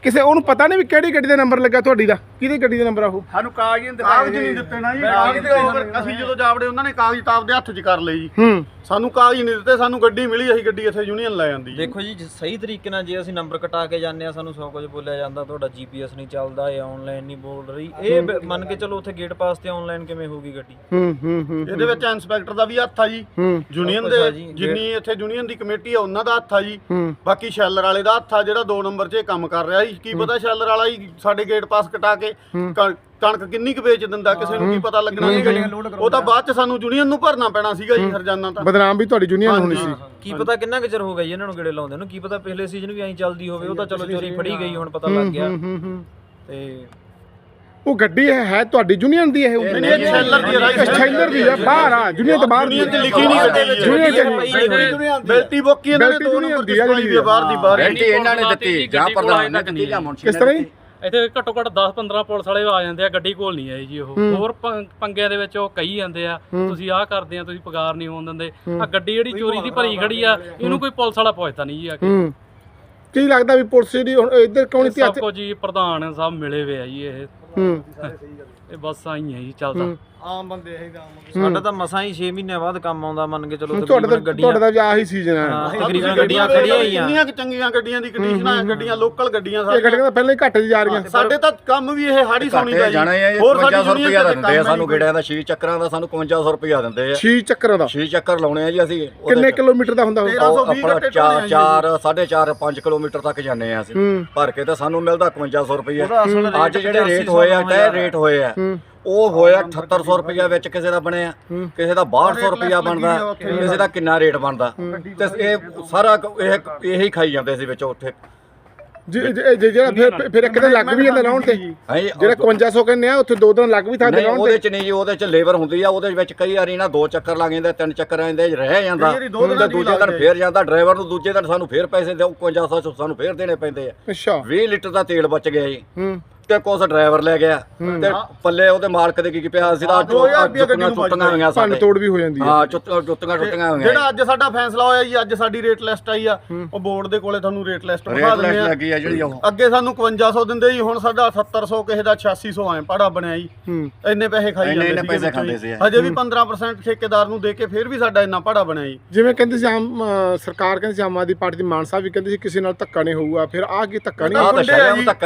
ਕਿਸੇ ਉਹਨੂੰ ਪਤਾ ਨਹੀਂ ਵੀ ਕਿਹੜੀ ਗੱਡੀ ਦਾ ਨੰਬਰ ਲੱਗਾ ਤੁਹਾਡੀ ਦਾ ਕਿਹਦੀ ਗੱਡੀ ਦਾ ਨੰਬਰ ਆ ਉਹ? ਸਾਨੂੰ ਕਾਗਜ਼ ਨਹੀਂ ਕਾਗਜ਼ ਨਹੀਂ ਦਿੱਤੇ ਨਾ ਜੀ। ਕਾਗਜ਼ ਤੇ ਅਸੀਂ ਜਦੋਂ ਜਾਵੜੇ ਉਹਨਾਂ ਨੇ ਕਾਗਜ਼ ਤਾਂ ਆਪਦੇ ਹੱਥ 'ਚ ਕਰ ਲਏ ਜੀ। ਹੂੰ। ਸਾਨੂੰ ਕਾਗਜ਼ ਨਹੀਂ ਦਿੱਤੇ ਸਾਨੂੰ ਗੱਡੀ ਮਿਲੀ ਅਸੀਂ ਗੱਡੀ ਇੱਥੇ ਯੂਨੀਅਨ ਲੈ ਜਾਂਦੀ ਜੀ। ਦੇਖੋ ਜੀ ਸਹੀ ਤਰੀਕੇ ਨਾਲ ਜੇ ਅਸੀਂ ਨੰਬਰ ਕਟਾ ਕੇ ਜਾਂਦੇ ਆ ਸਾਨੂੰ ਸਭ ਕੁਝ ਬੋਲਿਆ ਜਾਂਦਾ ਤੁਹਾਡਾ ਜੀਪੀਐਸ ਨਹੀਂ ਚੱਲਦਾ ਇਹ ਆਨਲਾਈਨ ਨਹੀਂ ਬੋਲ ਰਹੀ। ਇਹ ਮੰਨ ਕੇ ਚਲੋ ਉੱਥੇ ਗੇਟ ਪਾਸ ਤੇ ਆਨਲਾਈਨ ਕਿਵੇਂ ਹੋਊਗੀ ਗੱਡੀ? ਹੂੰ ਹੂੰ ਹੂੰ ਇਹਦੇ ਵਿੱਚ ਇੰਸਪੈਕਟਰ ਦਾ ਵੀ ਹੱਥ ਆ ਜੀ। ਯੂਨੀਅਨ ਦੇ। ਜਿੰਨੀ ਇੱਥੇ ਯੂਨੀਅਨ ਦੀ ਕਮੇਟੀ ਆ ਉਹਨਾਂ ਦਾ ਹੱਥ ਆ ਜੀ। ਬਾਕੀ ਸ਼ੈਲਰ ਵਾਲੇ ਦਾ ਹੱਥ ਆ ਜਿਹੜਾ 2 ਨੰਬਰ 'ਚ ਇਹ ਕੰਮ ਕਰ ਰਿਹਾ ਸੀ ਕੀ ਪਤਾ ਸ਼ੈਲਰ ਵਾਲਾ ਹੀ ਸਾਡੇ ਗੇਟ ਪਾਸ ਕਟਾ ਕੇ ਕਣ- ਕਣਕ ਕਿੰਨੀ ਕੁ ਵੇਚ ਦਿੰਦਾ ਕਿਸੇ ਨੂੰ ਕੀ ਪਤਾ ਲੱਗਣਾ ਸੀਗਾ ਜੀ। ਉਹ ਤਾਂ ਬਾਅਦ 'ਚ ਸਾਨੂੰ ਯੂਨੀਅਨ ਨੂੰ ਭਰਨਾ ਪੈਣਾ ਸੀਗਾ ਜੀ ਹਰਜਾਨਾ ਤਾਂ। ਬਦਨਾਮ ਵੀ ਤੁਹਾਡੀ ਯੂਨੀਅਨ ਹੋਣੀ ਸੀ। ਕੀ ਪਤਾ ਕਿੰਨਾ ਕੁ ਚਿਰ ਹੋ ਗਿਆ ਜੀ ਇਹਨਾਂ ਨੂੰ ਗੇੜੇ ਲਾਉਂਦੇ ਨੂੰ ਕੀ ਪਤਾ ਪਿਛਲੇ ਸੀਜ਼ਨ ਵੀ ਐਂ ਚੱਲਦੀ ਹੋਵੇ ਉਹ ਤਾਂ ਚਲੋ ਚੋਰੀ ਫੜੀ ਗਈ ਹੁਣ ਪਤਾ ਲੱਗ ਗਿਆ। ਹੂੰ ਹੂੰ ਹੂੰ। ਤੇ ਉਹ ਗੱਡੀ ਹੈ ਹੈ ਤੁਹਾਡੀ ਯੂਨੀਅਨ ਦੀ ਹੈ ਉਹ ਨਹੀਂ ਇਹ ਸ਼ੈਲਰ ਦੀ ਹੈ ਇਹ ਸ਼ੈਲਰ ਦੀ ਹੈ ਬਾਹਰ ਆ ਯੂਨੀਅਨ ਤੋਂ ਬਾਹਰ ਯੂਨੀਅਨ 'ਚ ਲਿਖੀ ਨਹੀਂ ਗੱਡੀ ਬੈਲਟੀ ਬੁੱਕ ਇਹਨਾਂ ਨੇ ਬੈਲਟੀ ਦੋ ਯੂਨੀਅਨ ਨੰਬਰ ਦੀ ਦੀ ਜਿਹੜੀ ਜਿਹੜੀ ਬਾਹਰ ਦੀ ਬਾਹਰ ਰੈਂਟੀ ਇਹਨਾਂ ਨੇ ਦਿੱਤੀ ਜਾਂ ਪ੍ਰਧਾਨ ਨੇ ਦਿੱਤੀ। ਜਾਂ ਮੁਨਸ਼ੀ ਕਿਸ ਤਰ੍ਹਾਂ। ਇੱਥੇ ਘੱਟੋ ਘੱਟ 10-15 ਪੁਲਿਸ ਵਾਲੇ ਆ ਜਾਂਦੇ ਆ ਗੱਡੀ ਕੋਲ ਨਹੀਂ ਆਏ ਜੀ ਉਹ। ਹੋਰ ਪੰਗਿਆਂ ਦੇ ਵਿੱਚ ਉਹ ਕਹੀ ਜਾਂਦੇ ਆ ਤੁਸੀਂ ਆਹ ਕਰਦੇ ਆ ਤੁਸੀਂ ਪਗਾਰ ਨਹੀਂ ਹੋਣ ਦਿੰਦੇ। ਆ ਗੱਡੀ ਜਿਹੜੀ ਚੋਰੀ ਦੀ ਭਰੀ ਖੜੀ ਆ ਇਹਨੂੰ ਕੋਈ ਪੁਲਿਸ ਵਾਲਾ ਪੁੱਛਦਾ ਨਹੀਂ ਜੀ ਆ ਕੇ। ਕੀ ਲੱਗਦਾ ਵੀ ਪੁਲਿਸ ਦੀ ਹੁਣ ਇੱਧਰ ਕਿਉਂ ਨਹੀਂ ਸਭ ਤੇ ਕੁਝ ਜੀ ਪ੍ਰਧਾਨ ਸਾਹਿਬ ਮਿਲੇ ਹੋਏ ਆ ਜੀ ਇਹ। ਹੂੰ। ਇਹ ਬਸ ਆਈ ਹੈ ਜੀ ਚੱਲਦਾ ਆਮ ਬੰਦੇ ਇਹ ਦਾ ਸਾਡਾ ਤਾਂ ਮਸਾਂ ਹੀ 6 ਮਹੀਨਿਆਂ ਬਾਅਦ ਕੰਮ ਆਉਂਦਾ ਮੰਨ ਕੇ ਚਲੋ ਤੁਹਾਡਾ ਤਾਂ ਤੁਹਾਡਾ ਤਾਂ ਆਹੀ ਸੀਜ਼ਨ ਹੈ। ਹਾਂ, ਤਕਰੀਬਨ ਗੱਡੀਆਂ ਖੜੀਆਂ ਹੀ ਆ ਇੰਨੀਆਂ ਕੁ ਚੰਗੀਆਂ ਗੱਡੀਆਂ ਦੀ ਕੰਡੀਸ਼ਨ ਆ ਗੱਡੀਆਂ ਲੋਕਲ ਗੱਡੀਆਂ ਇਹ ਸਾਡੀਆਂ ਗੱਡੀਆਂ ਤਾਂ ਪਹਿਲਾਂ ਹੀ ਘੱਟ ਜਾ ਰਹੀਆਂ। ਸਾਡੇ ਤਾਂ ਕੰਮ ਵੀ ਇਹ ਹਾੜੀ ਸੌਣੀ ਦਾ ਘਾਟੇ ਜੀ। ਜਾਣਾ ਇਹ ਹੋਰ ਸਾਡੀ 5500 ਯੂਨੀਅਨ ਰੁਪਇਆ ਤੇ ਦਿੰਦੇ ਆ ਸਾਨੂੰ ਗੇੜਿਆਂ ਦਾ 6 ਚੱਕਰਾਂ ਦਾ ਸਾਨੂੰ 5500 ਰੁਪਇਆ ਦਿੰਦੇ ਆ। ਛੀ ਚੱਕਰਾਂ ਦਾ। 6 ਚੱਕਰ ਲਾਉਣੇ ਆ ਜੀ ਅਸੀਂ ਉਹਦੇ ਕਿੰਨੇ। ਕਿਲੋਮੀਟਰ ਦਾ ਹੁੰਦਾ ਉਹ? ਉਹ ਵੀਹ ਆਪਣਾ ਘੰਟੇ 4 ਢੋਣੇ ਆ 4 4.5 5 ਕਿਲੋਮੀਟਰ ਤੱਕ ਜਾਂਦੇ ਆ ਅਸੀਂ। ਹੂੰ। ਭਰ ਕੇ ਤਾਂ ਸਾਨੂੰ ਮਿਲਦਾ 5500 ਰੁਪਇਆ ਅੱਜ ਜਿਹੜੇ ਰੇਟ ਹੋਏ ਆ ਤੈ ਰੇਟ ਹੋਏ ਆ। ਹੂੰ। ਉਹ ਹੋਇਆ 7800 ਰੁਪਇਆ ਵਿੱਚ ਕਿਸੇ ਦਾ ਬਣਿਆ। ਕਿਸੇ ਦਾ 6200 ਰੁਪਇਆ ਬਣਦਾ ਕਿਸੇ ਦਾ ਕਿੰਨਾ ਰੇਟ ਬਣਦਾ। ਤੇ ਇਹ ਸਾਰਾ ਇਹ ਇਹੀ ਖਾਈ ਜਾਂਦੇ ਸੀ ਵਿੱਚ ਉੱਥੇ। ਜੇ- ਜੇ- ਜੇ- ਜਿਹੜਾ ਫਿਰ ਫਿਰ ਇੱਕ ਦਿਨ ਲੱਗ ਵੀ ਜਾਂਦਾ ਲਾਉਣ ਤੇ। ਜਿਹੜਾ 5500 ਕਹਿੰਦੇ ਆ ਉੱਥੇ ਦੋ ਦਿਨ ਲੱਗ ਵੀ ਨਹੀਂ ਲਾਉਣ ਉਹਦੇ ਤੇ ਚ ਨਹੀਂ ਜੀ ਉਹਦੇ ਚ ਲੇਬਰ ਹੁੰਦੀ ਆ ਉਹਦੇ ਵਿੱਚ ਕਈ ਵਾਰੀ ਨਾ ਦੋ ਚੱਕਰ ਲੱਗ ਜਾਂਦੇ ਤਿੰਨ ਚੱਕਰ ਆਂਦੇ ਰਹਿ ਜਾਂਦਾ। ਤੇ ਦੂਜੇ ਦਿਨ। ਫੇਰ ਜਾਂਦਾ ਡਰਾਈਵਰ ਨੂੰ ਦੂਜੇ ਦਿਨ ਸਾਨੂੰ ਫੇਰ ਪੈਸੇ ਦਿਓ 5500 ਸਾਨੂੰ ਫੇਰ ਦੇਣੇ ਪੈਂਦੇ ਆ। ਅੱਛਾ। 20 ਲੀਟਰ ਦਾ ਤੇਲ ਬਚ ਗਿਆ ਜੀ। ਹੂੰ। ਤੇ ਕੁਛ ਡਰਾਈਵਰ ਲੈ ਗਿਆ ਤੇ ਪੱਲੇ ਉਹਦੇ ਮਾਲਕ ਦੇ ਕੀ ਕੀ ਪਿਆ ਅਸੀਂ ਤਾਂ ਜੁੱਤੀਆਂ ਟੁੱਟੀਆਂ ਹੋਈਆਂ ਭੰਨ ਸਾਡੇ। ਤੋੜ ਵੀ ਹੋ ਜਾਂਦੀ ਹੈ। ਹਾਂ ਜੁੱਤੀਆਂ ਟੁੱਟੀਆਂ ਹੋਈਆਂ ਜਿਹੜਾ ਅੱਜ ਸਾਡਾ ਫੈਸਲਾ ਹੋਇਆ ਜੀ ਅੱਜ ਸਾਡੀ ਰੇਟ ਲਿਸਟ ਆਈ ਆ ਉਹ ਬੋਰਡ ਦੇ ਕੋਲੇ ਤੁਹਾਨੂੰ ਰੇਟ ਲਿਸਟ ਵਿਖਾ ਰੇਟ ਦਿੰਦੇ ਲਿਸਟ ਆ। ਲੱਗੀ ਆ ਜਿਹੜੀ ਉਹ। ਅੱਗੇ ਸਾਨੂੰ 5500 ਦਿੰਦੇ ਜੀ ਹੁਣ ਸਾਡਾ 700 ਕਿਸੇ ਦਾ 8600 ਐ ਪਾੜਾ ਬਣਿਆ ਜੀ। ਇੰਨੇ ਪੈਸੇ ਖਾਈ ਜਾਂਦੇ। ਸੀ। ਹਜੇ ਵੀ 15% ਠੇਕੇਦਾਰ ਨੂੰ ਦੇ ਕੇ ਫਿਰ ਵੀ ਸਾਡਾ ਇੰਨਾ ਪਾੜਾ ਬਣਿਆ ਜੀ। ਜਿਵੇਂ ਕਹਿੰਦੇ ਸੀ ਆਮ ਸਰਕਾਰ ਕਹਿੰਦੀ ਸੀ ਆਮ ਆਦਮੀ ਪਾਰਟੀ ਦੀ ਮਾਨ ਸਾਹਿਬ ਵੀ ਕਹਿੰਦੇ ਸੀ ਕਿਸੇ ਨਾਲ ਧੱਕਾ ਨਹੀਂ ਹੋਊਗਾ ਫਿਰ ਆ ਕੀ ਧੱਕਾ ਨਹੀਂ।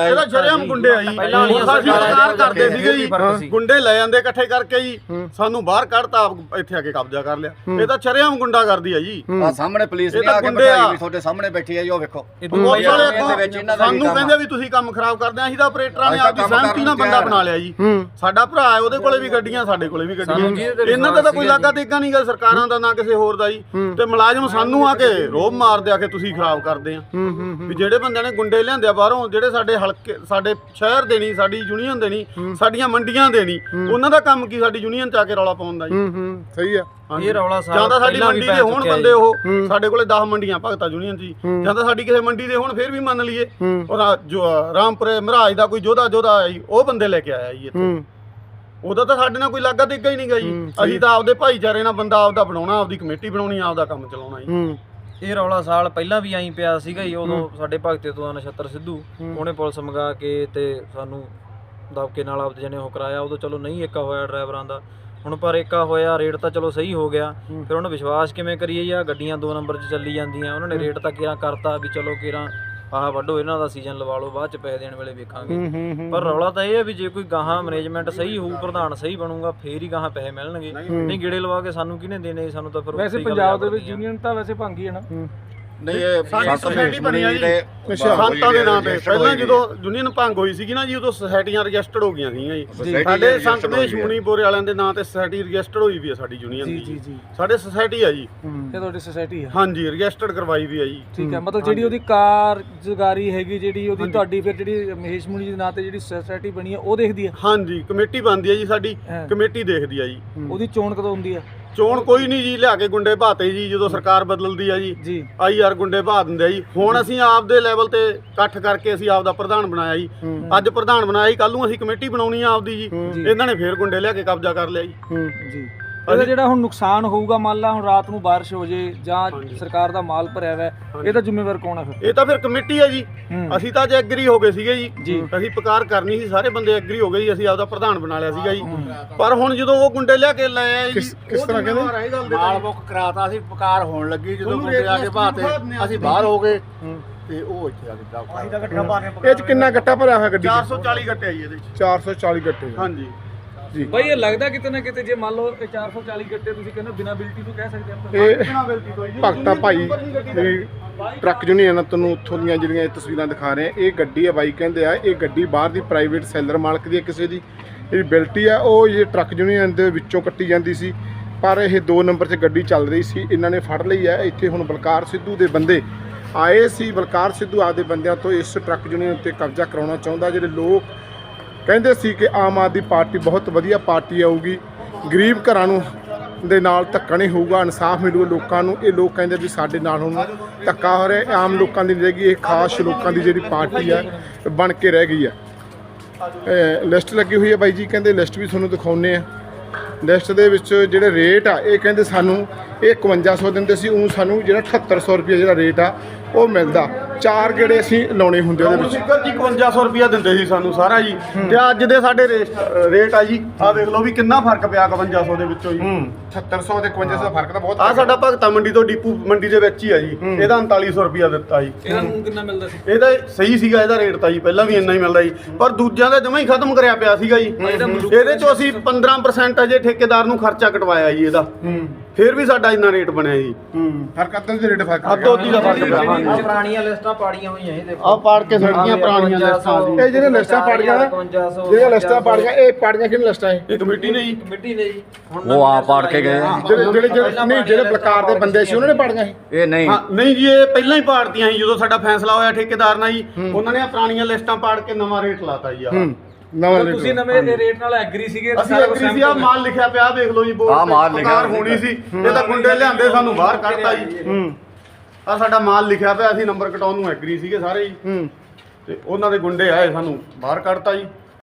ਇਹਦਾ ਸ਼ਰਮ ਗੁੰਡੇ ਆ ਜੀ। ਪਹਿਲਾਂ ਵਾਲੀਆਂ ਸਰਕਾਰਾਂ ਕਰਦੇ ਸੀਗੇ। ਜੀ। ਗੁੰਡੇ ਲੈ ਜਾਂਦੇ ਇਕੱਠੇ ਕਰਕੇ ਜੀ। ਸਾਨੂੰ ਬਾਹਰ ਕੱਢਤਾ ਆਪ ਇੱਥੇ ਆ ਕੇ ਕਬਜ਼ਾ ਕਰ ਲਿਆ। ਇਹ ਤਾਂ ਚਰਿਆਮ ਗੁੰਡਾ ਕਰਦੀ ਆ ਜੀ। ਆ ਸਾਹਮਣੇ ਪੁਲਿਸ ਇਹ ਨੇ ਤਾਂ ਆ ਕੇ ਗੁੰਡੇ ਆ। ਬਿਠਾਈ ਵੀ ਤੁਹਾਡੇ ਸਾਹਮਣੇ ਬੈਠੀ ਹੈ ਜੀ ਉਹ ਵੇਖੋ। ਪੁਲਿਸ ਵਾਲੇ ਇਹਦੇ ਵਿੱਚ ਇਹਨਾਂ ਦਾ ਕੀ ਸਾਨੂੰ ਕੰਮ ਕਹਿੰਦੇ ਆ? ਵੀ ਤੁਸੀਂ ਕੰਮ ਖਰਾਬ ਕਰਦੇ ਆ ਅਸੀਂ ਤਾਂ ਆਪਰੇਟਰਾਂ ਨੇ ਅਸੀਂ ਤਾਂ ਆਪਦੀ ਕੰਮ ਕਰਨ ਸਹਿਮਤੀ ਨਾਲ ਨੂੰ ਬੰਦਾ ਤਿਆਰ ਬਣਾ ਲਿਆ ਜੀ। ਸਾਡਾ ਭਰਾ ਹੈ ਉਹਦੇ ਕੋਲੇ ਵੀ ਗੱਡੀਆਂ ਸਾਡੇ ਕੋਲੇ ਵੀ ਗੱਡੀਆਂ। ਇਹਨਾਂ ਦਾ ਤਾਂ ਕੋਈ ਲਾਗਾ ਦੇਗਾ ਨਹੀਂ ਗਾ ਸਰਕਾਰਾਂ ਦਾ ਨਾ ਕਿਸੇ ਹੋਰ ਦਾ ਜੀ। ਤੇ ਮੁਲਾਜ਼ਮ ਸਾਨੂੰ ਆ ਕੇ ਰੋਬ ਮਾਰਦੇ ਆ ਕੇ ਤੁਸੀਂ ਖਰਾਬ ਕਰਦੇ ਆ। ਵੀ ਜਿਹੜੇ ਬੰਦਿਆਂ ਨੇ ਗੁੰਡੇ ਲਿਆਂਦੇ ਆ ਬਾਹਰੋਂ ਜਿਹੜੇ ਸਾਡੇ ਹਲਕੇ ਸਾਡੇ ਸ਼ਹਿਰ ਦੇ ਨਹੀਂ ਸਾਡੀ ਯੂਨੀਅਨ ਦੇ ਨਹੀਂ ਸਾਡੀਆਂ ਮੰਡੀਆਂ ਦੇ ਨਹੀਂ। ਉਹਨਾਂ ਦਾ ਕੰਮ ਕੀ ਸਾਡੀ ਯੂਨੀਅਨ ਚ ਆ ਕੇ ਰੌਲਾ ਪਾਉਣ ਦਾ ਜੀ? ਹੂੰ ਹੂੰ ਸਹੀ ਆ। ਇਹ ਰੌਲਾ ਸਾਰਾ ਜਾਂ ਤਾਂ ਸਾਡੀ ਮੰਡੀ ਦੇ ਹੋਣ ਬੰਦੇ ਉਹ ਸਾਡੇ ਕੋਲੇ 10 ਮੰਡੀਆਂ ਭਗਤਾ ਯੂਨੀਅਨ ਜੀ। ਜਾਂ ਤਾਂ ਸਾਡੀ ਕਿਸੇ ਮੰਡੀ ਦੇ ਹੋਣ ਫਿਰ ਵੀ ਮੰਨ ਲਈਏ। ਔਰ ਜੋ ਰਾਮਪੁਰੇ ਮਹਾਰਾਜ ਦਾ ਕੋਈ ਜੋਧਾ ਜੋਧਾ ਜੀ ਉਹ ਬੰਦੇ ਲੈ ਕੇ ਆਇਆ ਜੀ ਇੱਥੇ। ਉਹਦਾ ਤਾਂ ਸਾਡੇ ਨਾਲ ਕੋਈ ਲਾਗਾ ਦੇਗਾ ਹੀ ਨਹੀਂਗਾ ਜੀ। ਅਸੀਂ ਤਾਂ ਆਪਦੇ ਭਾਈਚਾਰੇ ਨਾਲ ਬੰਦਾ ਆਪਦਾ ਬਣਾਉਣਾ ਆਪਦੀ ਕਮੇਟੀ ਬਣਾਉਣੀ ਆਪਦਾ ਕੰਮ ਚਲਾਉਣਾ ਜੀ। ਇਹ ਰੌਲਾ ਸਾਲ ਪਹਿਲਾਂ ਵੀ ਐਂ ਪਿਆ ਸੀਗਾ ਜੀ ਉਦੋਂ ਸਾਡੇ ਭਗਤੇ ਤੋਂ ਨਛੱਤਰ ਸਿੱਧੂ ਉਹਨੇ ਪੁਲਿਸ ਮੰਗਾ ਕੇ ਤੇ ਸਾਨੂੰ ਦਬਕੇ ਨਾਲ ਆਪਦੇ ਜਣੇ ਉਹ ਕਰਾਇਆ। ਉਦੋਂ ਚਲੋ ਨਹੀਂ ਏਕਾ ਹੋਇਆ ਡਰਾਈਵਰਾਂ ਦਾ। ਹੁਣ ਪਰ ਏਕਾ ਹੋਇਆ ਰੇਟ ਤਾਂ ਚਲੋ ਸਹੀ ਹੋ ਗਿਆ। ਫਿਰ ਉਹਨੂੰ ਵਿਸ਼ਵਾਸ ਕਿਵੇਂ ਕਰੀਏ ਯਾ ਗੱਡੀਆਂ ਦੋ ਨੰਬਰ 'ਚ ਚੱਲੀ ਜਾਂਦੀਆਂ। ਉਹਨਾਂ ਨੇ ਰੇਟ ਤਾਂ ਕਿਰਾਂ ਕਰਤਾ ਵੀ ਚਲੋ ਕਿਰਾਂ ਆਹ ਵੱਡੋ ਇਹਨਾਂ ਦਾ ਸੀਜ਼ਨ ਲਵਾ ਲਓ ਬਾਅਦ ਚ ਪੈਸੇ ਦੇਣ ਵੇਲੇ ਵੇਖਾਂਗੇ। ਪਰ ਰੌਲਾ ਤਾਂ ਇਹ ਹੈ ਵੀ ਜੇ ਕੋਈ ਗਾਹਾਂ ਮੈਨੇਜਮੈਂਟ ਸਹੀ ਹੋਊ ਪ੍ਰਧਾਨ ਸਹੀ ਬਣੂਗਾ ਫੇਰ ਹੀ ਗਾਹਾਂ ਪੈਸੇ ਮਿਲਣਗੇ। ਨਹੀਂ ਗੇੜੇ ਲਵਾ ਕੇ ਸਾਨੂੰ ਕਿਹਨੇ ਦੇਣੇ ਸਾਨੂੰ ਤਾਂ ਫਿਰ ਵੈਸੇ ਪੰਜਾਬ ਦੇ ਵਿੱਚ। ਯੂਨੀਅਨ ਤਾਂ ਵੈਸੇ ਭੰਗੀ ਹੈ ਨਾ। ਨਹੀਂ ਇਹ ਸਾਡੀ ਸੰਤ society ਬਣੀ ਆ ਜੀ। ਦੇ ਸੰਤਾਂ ਦੇ ਨਾਂ ਤੇ। ਪਹਿਲਾਂ ਜਦੋਂ ਯੂਨੀਅਨ ਭੰਗ ਹੋਈ ਸੀਗੀ ਨਾ ਜੀ ਉਦੋਂ ਸੁਸਾਇਟੀਆਂ ਰਜਿਸਟਰਡ ਹੋ ਗਈਆਂ ਸੀਗੀਆਂ ਜੀ। ਸਾਡੇ ਸੰਤ ਦੇ ਸ਼ਮੂਨੀਪੁਰ ਵਾਲਿਆਂ ਦੇ ਨਾਂ ਤੇ ਸੁਸਾਇਟੀ ਰਜਿਸਟਰਡ ਹੋਈ ਵੀ ਆ ਸਾਡੀ ਯੂਨੀਅਨ ਦੀ। ਜੀ ਜੀ। ਸਾਡੇ ਸੁਸਾਇਟੀ ਆ ਜੀ। ਇਹ ਤੁਹਾਡੀ ਸੋਸਾਇਟੀ ਹੈ ਹਾਂਜੀ ਰਜਿਸਟਰਡ ਕਰਵਾਈ ਵੀ ਆ ਜੀ। ਠੀਕ ਹੈ। ਮਤਲਬ ਜਿਹੜੀ ਉਹਦੀ ਕਾਰਜਕਾਰੀ ਹੈਗੀ ਜਿਹੜੀ ਉਹਦੀ ਤੁਹਾਡੀ ਫਿਰ ਜਿਹੜੀ ਮਹੇਸ਼ ਮੁਨੀ ਜੀ ਦੇ ਨਾਂ ਤੇ ਜਿਹੜੀ ਸੋਸਾਇਟੀ ਬਣੀ ਹੈ ਉਹ ਦੇਖਦੀ ਹੈ ਹਾਂਜੀ ਕਮੇਟੀ ਬਣਦੀ ਆ ਜੀ ਸਾਡੀ। ਕਮੇਟੀ ਦੇਖਦੀ ਆ ਜੀ। ਉਹਦੀ ਚੋਣ ਕਦੋਂ ਹੁੰਦੀ ਹੈ ਚੋਣ ਕੋਈ ਨਹੀਂ ਜੀ ਲਿਆ ਕੇ ਗੁੰਡੇ ਭਾਤੇ ਜੀ ਜਦੋਂ ਸਰਕਾਰ ਬਦਲਦੀ ਆ ਜੀ। ਆਈ ਆਰ ਗੁੰਡੇ ਭਾ ਦਿੰਦੇ ਆ ਜੀ। ਹੁਣ ਅਸੀਂ ਆਪਦੇ ਲੈਵਲ ਤੇ ਇਕੱਠ ਕਰਕੇ ਅਸੀਂ ਆਪਦਾ ਪ੍ਰਧਾਨ ਬਣਾਇਆ ਜੀ। ਅੱਜ ਪ੍ਰਧਾਨ ਬਣਾਇਆ ਜੀ ਕੱਲ ਨੂੰ ਅਸੀਂ ਕਮੇਟੀ ਬਣਾਉਣੀ ਆ ਆਪਦੀ ਜੀ। ਇਹਨਾਂ ਨੇ ਫੇਰ ਗੁੰਡੇ ਲਿਆ ਕੇ ਕਬਜ਼ਾ ਕਰ ਲਿਆ ਜੀ। ਜੀ। ਇਹਦਾ ਜਿਹੜਾ ਹੁਣ ਨੁਕਸਾਨ ਹੋਊਗਾ ਮੰਨ ਲਾ ਹੁਣ ਰਾਤ ਨੂੰ ਬਾਰਿਸ਼ ਹੋ ਜੇ ਜਾਂ ਸਰਕਾਰ ਦਾ ਮਾਲ ਭਰਿਆ ਹੋਇਆ ਹੈ, ਇਹਦਾ ਜ਼ਿੰਮੇਵਾਰ ਕੌਣ ਹੈ ਫਿਰ? ਇਹ ਤਾਂ ਫਿਰ ਕਮੇਟੀ ਆ ਜੀ। ਹੂੰ। ਅਸੀਂ ਤਾਂ ਜੇ ਐਗਰੀ ਹੋ ਗਏ ਸੀਗੇ ਜੀ। ਜੀ। ਅਸੀਂ ਪੁਕਾਰ ਕਰਨੀ ਸੀ ਸਾਰੇ ਬੰਦੇ ਐਗਰੀ ਹੋ ਗਏ ਜੀ ਅਸੀਂ ਆਪਦਾ ਪ੍ਰਧਾਨ ਬਣਾ ਲਿਆ ਸੀਗਾ ਜੀ। ਪਰ ਹੁਣ ਜਦੋਂ ਉਹ ਗੁੰਡੇ ਲਿਆ ਕੇ ਲੈ ਆਏ ਜੀ ਕਿਸ- ਕਿਸ ਤਰ੍ਹਾਂ ਕਹਿੰਦੇ? ਆ ਮਾਲ ਬੁੱਕ ਕਰਾਤਾ ਸੀ ਪਕਾਰ ਹੋਣ ਲੱਗੀ ਜਦੋਂ ਮੁੰਡੇ ਆ ਕੇ ਲਿਸਟ ਅਸੀਂ ਬਾਹਰ ਹੋ ਗਏ। ਤੇ ਉਹ ਇੱਥੇ ਆ ਕੇ ਦਬਕਾ ਇਹ ਚ ਕਿੰਨਾ ਗੱਟਾ ਭਰਿਆ ਹੋਇਆ ਗੱਡੀ 'ਚ? 440 ਗੱਟੇ ਆ ਜੀ ਇਹਦੇ ਵਿੱਚ 440 ਗੱਟੇ ਹਾਂਜੀ। ਬਈ ਇਹ ਲੱਗਦਾ ਕਿਤੇ ਨਾ ਕਿਤੇ ਜੇ ਮੰਨ ਲਓ ਇਹ 440 ਗੱਟੇ ਤੁਸੀਂ ਕਹਿੰਦੇ ਬਿਨਾਂ ਬਿਲਟੀ ਤੋਂ ਕਹਿ ਸਕਦੇ ਆਪਾਂ। ਇਹ ਭਗਤਾ ਭਾਈ ਜਿਹੜੀ ਟਰੱਕ ਯੂਨੀਅਨ ਆ ਤੁਹਾਨੂੰ ਉੱਥੋਂ ਦੀਆਂ ਜਿਹੜੀਆਂ ਇਹ ਤਸਵੀਰਾਂ ਦਿਖਾ ਰਹੇ ਆ ਇਹ ਗੱਡੀ ਆ ਬਾਈ ਕਹਿੰਦੇ ਆ ਇਹ ਗੱਡੀ ਬਾਹਰ ਦੀ ਪ੍ਰਾਈਵੇਟ ਸੈਲਰ ਮਾਲਕ ਦੀ ਆ ਕਿਸੇ ਦੀ ਇਹ ਬਿਲਟੀ ਆ ਉਹ ਇਹ ਟਰੱਕ ਯੂਨੀਅਨ ਦੇ ਵਿੱਚੋਂ ਕੱਟੀ ਜਾਂਦੀ ਸੀ। ਪਰ ਇਹ 2 ਨੰਬਰ 'ਚ ਗੱਡੀ ਚੱਲ ਰਹੀ ਸੀ ਇਹਨਾਂ ਨੇ ਫੜ ਲਈ ਆ। ਇੱਥੇ ਹੁਣ ਬਲਕਾਰ ਸਿੱਧੂ ਦੇ ਬੰਦੇ ਆਏ ਸੀ। ਬਲਕਾਰ ਸਿੱਧੂ ਆਪਦੇ ਬੰਦਿਆਂ ਤੋਂ ਇਸ ਟਰੱਕ ਯੂਨੀਅਨ ਉੱਤੇ ਕਬਜ਼ਾ ਕਰਾਉਣਾ ਚਾਹੁੰਦਾ ਜਿਹੜੇ ਲੋਕ ਕਹਿੰਦੇ ਸੀ ਕਿ ਆਮ ਆਦਮੀ ਪਾਰਟੀ ਬਹੁਤ ਵਧੀਆ ਪਾਰਟੀ ਆਊਗੀ। ਗਰੀਬ ਘਰਾਂ ਨੂੰ ਦੇ ਨਾਲ ਧੱਕਾ ਨਹੀਂ ਹੋਊਗਾ, ਇਨਸਾਫ ਮਿਲੂਗਾ ਲੋਕਾਂ ਨੂੰ। ਇਹ ਲੋਕ ਕਹਿੰਦੇ ਵੀ ਸਾਡੇ ਨਾਲ ਹੁਣ ਧੱਕਾ ਹੋ ਰਿਹਾ ਆਮ ਲੋਕਾਂ ਦੀ ਨਹੀਂ ਰਹਿ ਗਈ ਇਹ ਖਾਸ ਲੋਕਾਂ ਦੀ ਜਿਹੜੀ ਪਾਰਟੀ ਆ, ਬਣ ਕੇ ਰਹਿ ਗਈ ਆ। ਲਿਸਟ ਲੱਗੀ ਹੋਈ ਹੈ ਬਾਈ ਜੀ, ਕਹਿੰਦੇ ਲਿਸਟ ਵੀ ਤੁਹਾਨੂੰ ਦਿਖਾਉਨੇ ਆ। ਲਿਸਟ ਦੇ ਵਿੱਚ ਜਿਹੜੇ ਰੇਟ ਆ, ਇਹ ਕਹਿੰਦੇ ਸਾਨੂੰ ਇਹ 5100 ਦਿੰਦੇ ਸੀ ਉਹ ਸਾਨੂੰ ਜਿਹੜਾ 7800 ਰੁਪਏ ਜਿਹੜਾ ਰੇਟ ਆ, ਉਹ ਮਿਲਦਾ। ਚਾਰ ਗੇੜੇ ਅਸੀਂ ਲਾਉਣੇ ਹੁੰਦੇ ਉਹਦੇ ਵਿੱਚ। ਸਿੱਕਰ ਜੀ 5100 ਰੁਪਿਆ ਦਿੰਦੇ ਸੀ ਸਾਨੂੰ ਸਾਰਾ ਜੀ। ਤੇ ਅੱਜ ਦੇ ਸਾਡੇ ਰੇਟ ਆ ਜੀ ਆ ਵੇਖ ਲਓ ਵੀ ਕਿੰਨਾ ਫ਼ਰਕ ਪਿਆ 5100 ਦੇ ਵਿੱਚੋਂ ਜੀ। 7800 ਤੇ 5100 ਦਾ ਫ਼ਰਕ ਤਾਂ ਬਹੁਤ ਆ। ਸਾਡਾ ਭਗਤਾ ਮੰਡੀ ਤੋਂ ਡੀਪੂ ਮੰਡੀ ਦੇ ਵਿੱਚ ਹੀ ਆ ਜੀ। ਇਹਦਾ 3900 ਰੁਪਿਆ ਦਿੱਤਾ ਜੀ। ਇਹਦਾ ਨੂੰ ਕਿੰਨਾ ਮਿਲਦਾ ਸੀ? ਇਹਦਾ ਸਹੀ ਸੀਗਾ ਇਹਦਾ ਰੇਟ ਤਾਂ ਜੀ ਪਹਿਲਾਂ ਵੀ ਇੰਨਾ ਹੀ ਮਿਲਦਾ ਜੀ। ਪਰ ਦੂਜਿਆਂ ਦਾ ਜਮਾ ਹੀ ਖਤਮ ਕਰਿਆ ਪਿਆ ਸੀਗਾ ਜੀ। ਇਹਦੇ ਚੋਂ ਅਸੀਂ 15% ਅਜੇ ਠੇਕੇਦਾਰ ਨੂੰ ਖਰਚਾ ਕਟਵਾਇਆ ਜੀ ਇਹਦਾ। ਫਿਰ ਵੀ ਸਾਡਾ ਇੰਨਾ ਰੇਟ ਬਣਿਆ ਜੀ। ਫ਼ਰਕ ਅੱਧੇ ਦੇ ਰੇਟ ਫ਼ਰਕ ਅੱਧੋ ਅੱਧੀ ਦਾ ਫ਼ਰਕ ਪਿਆ ਹਾਂਜੀ ਆਹ ਪੁਰਾਣੀਆਂ ਲਿਸਟਾਂ ਪਾੜੀਆਂ ਹੋਈਆਂ ਇਹ ਦੇਖੋ। ਆ ਪਾੜ ਕੇ ਸੜਕੀਆਂ ਪੁਰਾਣੀਆਂ ਲਿਸਟਾਂ ਜੀ ਇਹ ਜਿਹੜੇ ਲਿਸਟਾਂ ਪੜ ਗਿਆ ਜਿਹੜੇ ਲਿਸਟਾਂ ਪੜ ਗਿਆ ਇਹ ਪੜ ਗਿਆ ਕਿਹੜੀ ਲਿਸਟਾਂ ਇਹ? ਇਹ ਕਮੇਟੀ ਨੇ ਜੀ ਕਮੇਟੀ ਨੇ ਜੀ। ਹੁਣ ਉਹ ਆਪ ਪਾੜ ਕੇ ਗਏ। ਆ। ਜਿਹੜੇ ਜਿਹੜੇ ਜਿਹੜੇ- ਨਹੀਂ ਜਿਹੜੇ ਬਲਕਾਰ ਦੇ ਬੰਦੇ ਸੀ ਉਹਨਾਂ ਨੇ ਪੜ ਗਿਆ ਇਹ ਇਹ ਨਹੀਂ। ਹਾਂ ਨਹੀਂ ਜੀ ਇਹ ਪਹਿਲਾਂ ਹੀ ਪਾੜਤੀਆਂ ਸੀ ਜਦੋਂ ਸਾਡਾ ਫੈਸਲਾ ਹੋਇਆ ਠੇਕੇਦਾਰ ਨਾਲ ਜੀ ਉਹਨਾਂ ਨੇ ਆਹ ਪੁਰਾਣੀਆਂ ਲਿਸਟਾਂ ਪਾੜ ਕੇ ਨਵਾਂ ਰੇਟ ਲਾਤਾ ਜੀ ਆ ਨਵਾਂ ਤਾਂ ਤੁਸੀਂ ਨਵੇਂ ਰੇਟ ਨਾਲ ਐਗਰੀ ਸੀਗੇ ਅਸੀਂ ਐਗਰੀ ਸੀ ਆ ਮਾਲ ਲਿਖਿਆ ਪਿਆ ਵੇਖ ਲਓ ਜੀ ਬੋਰਡ ਆਹ ਮਾਲ ਲਿਖਿਆ ਸਰਕਾਰ ਹੋਣੀ ਸੀ। ਇਹ ਤਾਂ ਗੁੰਡੇ ਲਿਆਂਦੇ ਸਾਨੂੰ ਬਾਹਰ ਕੱਢਤਾ ਜੀ। ਆ ਸਾਡਾ ਮਾਲ ਲਿਖਿਆ ਪਿਆ ਅਸੀਂ ਨੰਬਰ ਕਟਾਉਣ ਨੂੰ ਐਗਰੀ ਸੀਗੇ ਸਾਰੇ ਜੀ। ਤੇ ਉਹਨਾਂ ਦੇ ਗੁੰਡੇ ਆਏ ਸਾਨੂੰ ਬਾਹਰ ਕੱਢਤਾ ਜੀ।